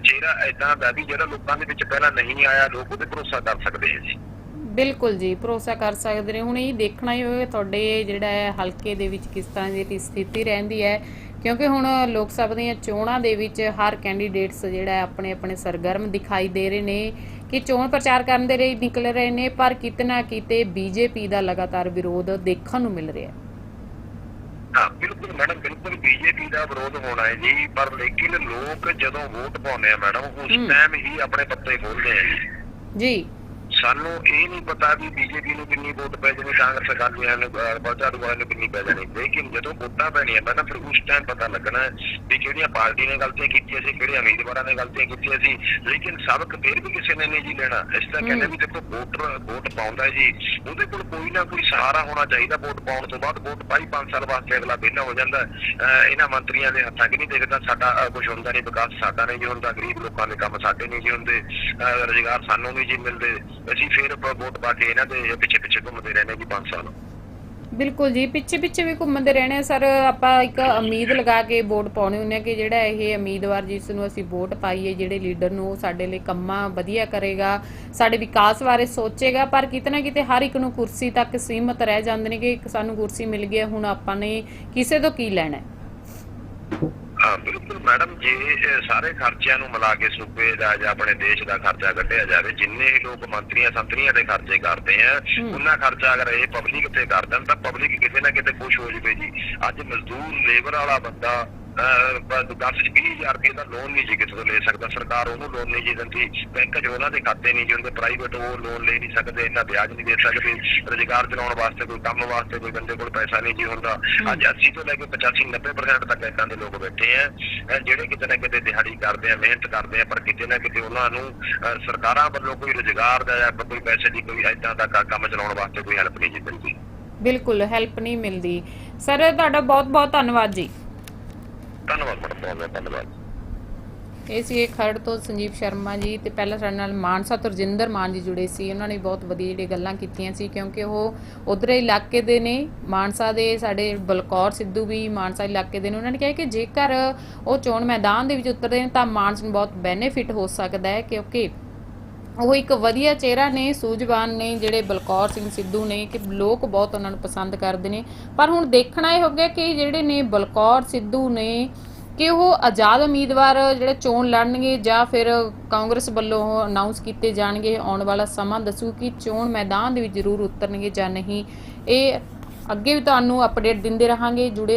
ਚਿਹਰਾ ਐਦਾਂ ਦਾ ਵੀ ਜਿਹੜਾ ਲੋਕਾਂ ਦੇ ਵਿੱਚ ਪਹਿਲਾਂ ਨਹੀਂ ਆਇਆ, ਲੋਕ ਉਹਦੇ ਭਰੋਸਾ ਕਰ ਸਕਦੇ ਹੈ ਜੀ। ਬਿਲਕੁਲ ਜੀ, ਭਰੋਸਾ ਕਰ ਸਕਦੇ ਨੇ। ਹੁਣ ਇਹ ਦੇਖਣਾ ਹੀ ਹੋਵੇਗਾ ਤੁਹਾਡੇ ਜਿਹੜਾ ਹਲਕੇ ਦੇ ਵਿੱਚ ਕਿਸ ਤਰ੍ਹਾਂ ਦੀ ਸਥਿਤੀ ਰਹਿੰਦੀ ਹੈ। ਕਿਉਂਕਿ ਹੁਣ ਲੋਕ ਸਭਾ ਦੀਆਂ ਚੋਣਾਂ ਦੇ ਵਿੱਚ ਹਰ ਕੈਂਡੀਡੇਟਸ ਜਿਹੜਾ ਆਪਣੇ ਆਪਣੇ ਸਰਗਰਮ ਦਿਖਾਈ ਦੇ ਰਹੇ ਨੇ ਕਿ ਚੋਣ ਪ੍ਰਚਾਰ ਕਰਨ ਦੇ ਲਈ ਨਿਕਲ ਰਹੇ ਨੇ, ਪਰ ਕਿਤੇ ਨਾ ਕਿਤੇ ਬੀਜੇਪੀ ਦਾ ਲਗਾਤਾਰ ਵਿਰੋਧ ਦੇਖਣ ਨੂੰ ਮਿਲ ਰਿਹਾ ਹੈ। ਮੈਡਮ ਬਿਲਕੁਲ ਬੀਜੇਪੀ ਦਾ ਵਿਰੋਧ ਹੋਣਾ ਹੈ ਜੀ ਪਰ ਲੇਕਿਨ ਲੋਕ ਜਦੋਂ ਵੋਟ ਪਾਉਂਦੇ ਆ ਮੈਡਮ ਉਸ। ਟਾਈਮ ਹੀ ਆਪਣੇ ਪੱਤੇ ਖੋਲਦੇ ਆ ਜੀ ਜੀ ਸਾਨੂੰ ਇਹ ਨਹੀਂ ਪਤਾ ਵੀ ਬੀਜੇਪੀ ਨੂੰ ਕਿੰਨੀ ਵੋਟ ਪੈ ਜਾਣੀ, ਕਾਂਗਰਸ ਅਕਾਲੀਆਂ ਨੂੰ ਬਾਜਾਰੂ ਵਾਲਿਆਂ ਨੂੰ ਕਿੰਨੀ ਪੈ ਜਾਣੀ। ਲੇਕਿਨ ਜਦੋਂ ਵੋਟਾਂ ਪੈਣੀਆਂ ਪਹਿਲਾਂ ਫਿਰ ਉਸ ਟਾਈਮ ਪਤਾ ਲੱਗਣਾ ਵੀ ਕਿਹੜੀਆਂ ਪਾਰਟੀ ਨੇ ਗਲਤੀਆਂ ਕੀਤੀਆਂ ਸੀ, ਕਿਹੜੇ ਉਮੀਦਵਾਰਾਂ ਨੇ ਗਲਤੀਆਂ ਕੀਤੀਆਂ ਸੀ। ਲੇਕਿਨ ਸਬਕ ਫਿਰ ਵੀ ਕਿਸੇ ਨੇ ਨਹੀਂ ਜੀ ਲੈਣਾ। ਇਸ ਤਰ੍ਹਾਂ ਕਹਿੰਦੇ ਵੀ ਦੇਖੋ, ਵੋਟਰ, ਵੋਟ ਪਾਉਂਦਾ ਜੀ। ਉਹਦੇ ਕੋਲ ਕੋਈ ਨਾ ਕੋਈ ਸਹਾਰਾ ਹੋਣਾ ਚਾਹੀਦਾ ਵੋਟ ਪਾਉਣ ਤੋਂ ਬਾਅਦ। ਵੋਟ ਪਾਈ 5 ਸਾਲ ਵਾਸਤੇ ਅਗਲਾ ਵਿਹਲਾ ਹੋ ਜਾਂਦਾ। ਅਹ, ਇਹਨਾਂ ਮੰਤਰੀਆਂ ਦੇ ਹੱਥਾਂ ਕਿ ਨਹੀਂ ਦੇਖਦਾ ਸਾਡਾ ਕੁਝ ਹੁੰਦਾ ਨਹੀਂ, ਵਿਕਾਸ ਸਾਡਾ ਨਹੀਂ ਜੀ ਹੁੰਦਾ। ਗਰੀਬ ਲੋਕਾਂ ਦੇ ਕੰਮ ਸਾਡੇ ਨਹੀਂ ਜੀ ਹੁੰਦੇ। ਅਹ, ਰੁਜ਼ਗਾਰ ਸਾਨੂੰ ਨਹੀਂ ਜੀ ਮਿਲਦੇ। ਅਸੀਂ ਫਿਰ ਪ- ਵੋਟ ਪਾ ਕੇ ਇਹਨਾਂ ਦੇ ਪਿੱਛੇ ਪਿੱਛੇ ਘੁੰਮਦੇ ਰਹਿੰਦੇ ਜੀ 5 ਸਾਲ। ਬਿਲਕੁਲ ਜੀ, ਪਿੱਛੇ ਪਿੱਛੇ ਵੀ ਘੁੰਮਦੇ ਰਹਿਣੇ ਸਰ, ਆਪਾਂ ਇੱਕ ਉਮੀਦ ਲਗਾ ਕੇ ਵੋਟ ਪਾਉਣੀ ਹੁੰਦੀ ਕਿ ਜਿਹੜਾ ਇਹ ਉਮੀਦਵਾਰ ਜਿਸ ਨੂੰ ਅਸੀਂ ਵੋਟ ਪਾਈਏ ਜਿਹੜੇ ਲੀਡਰ ਨੂੰ ਉਹ ਸਾਡੇ ਲਈ ਕੰਮਾਂ ਵਧੀਆ ਕਰੇਗਾ, ਸਾਡੇ ਵਿਕਾਸ ਬਾਰੇ ਸੋਚੇਗਾ, ਪਰ ਕਿਤੇ ਨਾ ਕਿਤੇ ਹਰ ਇੱਕ ਨੂੰ ਕੁਰਸੀ ਤੱਕ ਸੀਮਤ ਰਹਿ ਜਾਂਦੇ ਨੇ ਕਿ ਸਾਨੂੰ ਕੁਰਸੀ ਮਿਲ ਗਈ ਹੁਣ ਆਪਾਂ ਨੇ ਕਿਸੇ ਤੋਂ ਕੀ ਲੈਣਾ ਹੈ? ਬਿਲਕੁਲ ਮੈਡਮ ਜੇ ਸਾਰੇ ਖਰਚਿਆਂ ਨੂੰ ਮਿਲਾ ਕੇ ਸੂਬੇ ਦਾ ਜਾਂ ਆਪਣੇ ਦੇਸ਼ ਦਾ ਖਰਚਾ ਕੱਢਿਆ ਜਾਵੇ ਜਿੰਨੇ ਹੀ ਲੋਕ ਮੰਤਰੀਆਂ ਸੰਤਰੀਆਂ ਦੇ ਖਰਚੇ ਕਰਦੇ ਆ ਹੂੰ। ਉਹਨਾਂ ਖਰਚਾ ਅਗਰ ਇਹ ਪਬਲਿਕ ਤੇ ਕਰ ਦੇਣ ਤਾਂ ਪਬਲਿਕ ਕਿਤੇ ਨਾ ਕਿਤੇ ਖੁਸ਼ ਹੋ ਜਵੇ ਜੀ ਅੱਜ ਮਜ਼ਦੂਰ ਲੇਬਰ ਵਾਲਾ ਬੰਦਾ ਅਹ, ਬ- ਦਸ ਚ 20000 ਰੁਪਏ ਦਾ ਲੋਨ ਨਹੀਂ ਜੀ ਕਿਸੇ ਤੋਂ ਲੈ ਸਕਦਾ। ਸਰਕਾਰ ਉਹਨੂੰ ਲੋਨ ਨਹੀਂ ਜੀ ਦਿੰਦੀ। ਬੈਂਕ 'ਚ ਉਹਨਾਂ ਦੇ ਖਾਤੇ ਨਹੀਂ ਜੀ ਹੁੰਦੇ। ਪ੍ਰਾਈਵੇਟ ਉਹ ਲੋਨ ਲੈ ਨਹੀਂ ਸਕਦੇ ਇੰਨਾ ਵਿਆਜ ਨਹੀਂ ਦੇ ਸਕਦੇ। ਰੁਜ਼ਗਾਰ ਚਲਾਉਣ ਵਾਸਤੇ ਕੋਈ ਕੰਮ ਵਾਸਤੇ ਕੋਈ ਬੰਦੇ ਕੋਲ ਪੈਸਾ ਨਹੀਂ ਜੀ ਹੁੰਦਾ। ਅੱਜ 80 ਤੋਂ ਲੈ ਕੇ 85 90% ਤੱਕ ਏਦਾਂ ਦੇ ਲੋਕ ਬੈਠੇ ਆ। ਜਿਹੜੇ ਕਿਤੇ ਨਾ ਕਿਤੇ ਦਿਹਾੜੀ ਕਰਦੇ ਆ ਮਿਹਨਤ ਕਰਦੇ ਆ ਪਰ ਕਿਤੇ ਨਾ ਕਿਤੇ ਉਹਨਾਂ ਨੂੰ ਸਰਕਾਰਾਂ ਵੱਲੋਂ ਕੋਈ ਰੁਜ਼ਗਾਰ ਦਾ ਜਾਂ ਕੋਈ ਪੈਸੇ ਦੀ ਕੋਈ ਏਦਾਂ ਦਾ ਕੰਮ ਚਲਾਉਣ ਵਾਸਤੇ ਕੋਈ ਹੈਲਪ ਨਹੀਂ ਜੀ ਮਿਲਦੀ। ਬਿਲਕੁਲ ਹੈਲਪ ਨਹੀਂ ਮਿਲਦੀ। ਸਰ ਤੁਹਾਡਾ ਬਹੁਤ ਬਹੁਤ ਧੰਨਵਾਦ ਜੀ। ਧੰਨਵਾਦ ਮੈਡਮ, ਬਹੁਤ ਬਹੁਤ ਧੰਨਵਾਦ। ਇਹ ਸੀ ਖਰੜ ਤੋਂ ਸੰਜੀਵ ਸ਼ਰਮਾ ਜੀ ਤੇ ਪਹਿਲਾਂ ਸਾਡੇ ਨਾਲ ਮਾਨਸਾ ਤੋਂ ਰਜਿੰਦਰ ਮਾਨ ਜੀ ਜੁੜੇ ਸੀ। ਉਹਨਾਂ ਨੇ ਬਹੁਤ ਵਧੀਆ ਜਿਹੜੀ ਗੱਲਾਂ ਕੀਤੀਆਂ ਸੀ ਕਿਉਂਕਿ ਉਹ ਉਧਰੇ ਇਲਾਕੇ ਦੇ ਨੇ। ਮਾਨਸਾ ਦੇ ਸਾਡੇ ਬਲਕੌਰ, ਸਿੱਧੂ ਵੀ ਮਾਨਸਾ ਇਲਾਕੇ ਦੇ ਨੇ। ਉਹਨਾਂ ਨੇ ਕਿਹਾ ਕਿ ਜੇਕਰ ਉਹ ਚੋਣ ਮੈਦਾਨ ਦੇ ਵਿੱਚ ਉਤਰਦੇ ਨੇ ਤਾਂ ਮਾਨਸਾ ਨੂੰ ਬਹੁਤ ਬੈਨੀਫਿਟ ਹੋ ਸਕਦਾ ਹੈ ਕਿਉਂਕਿ ਉਹ ਇੱਕ ਵਧੀਆ ਚਿਹਰਾ ਨੇ, ਸੂਝਵਾਨ ਨੇ, ਜਿਹੜੇ ਬਲਕੌਰ ਸਿੰਘ ਸਿੱਧੂ ਨੇ, ਕਿ ਲੋਕ ਬਹੁਤ ਉਹਨਾਂ ਨੂੰ ਪਸੰਦ ਕਰਦੇ ਨੇ। ਪਰ ਹੁਣ ਦੇਖਣਾ ਇਹ ਹੋ ਗਿਆ ਕਿ ਜਿਹੜੇ ਨੇ ਬਲਕੌਰ ਸਿੱਧੂ ਨੇ, ਕਿ ਉਹ ਆਜ਼ਾਦ ਉਮੀਦਵਾਰ ਜਿਹੜੇ ਚੋਣ ਲੜਨਗੇ ਜਾਂ ਫਿਰ ਕਾਂਗਰਸ ਵੱਲੋਂ ਅਨਾਉਂਸ ਕੀਤੇ ਜਾਣਗੇ ਆਉਣ ਵਾਲਾ ਸਮਾਂ ਦੱਸੂ ਕਿ ਚੋਣ ਮੈਦਾਨ ਦੇ ਵਿੱਚ ਜ਼ਰੂਰ ਉਤਰਨਗੇ ਜਾਂ ਨਹੀਂ। ਇਹ ਅੱਗੇ ਵੀ ਤੁਹਾਨੂੰ ਅਪਡੇਟ ਦਿੰਦੇ ਰਹਾਂਗੇ, ਜੁੜੇ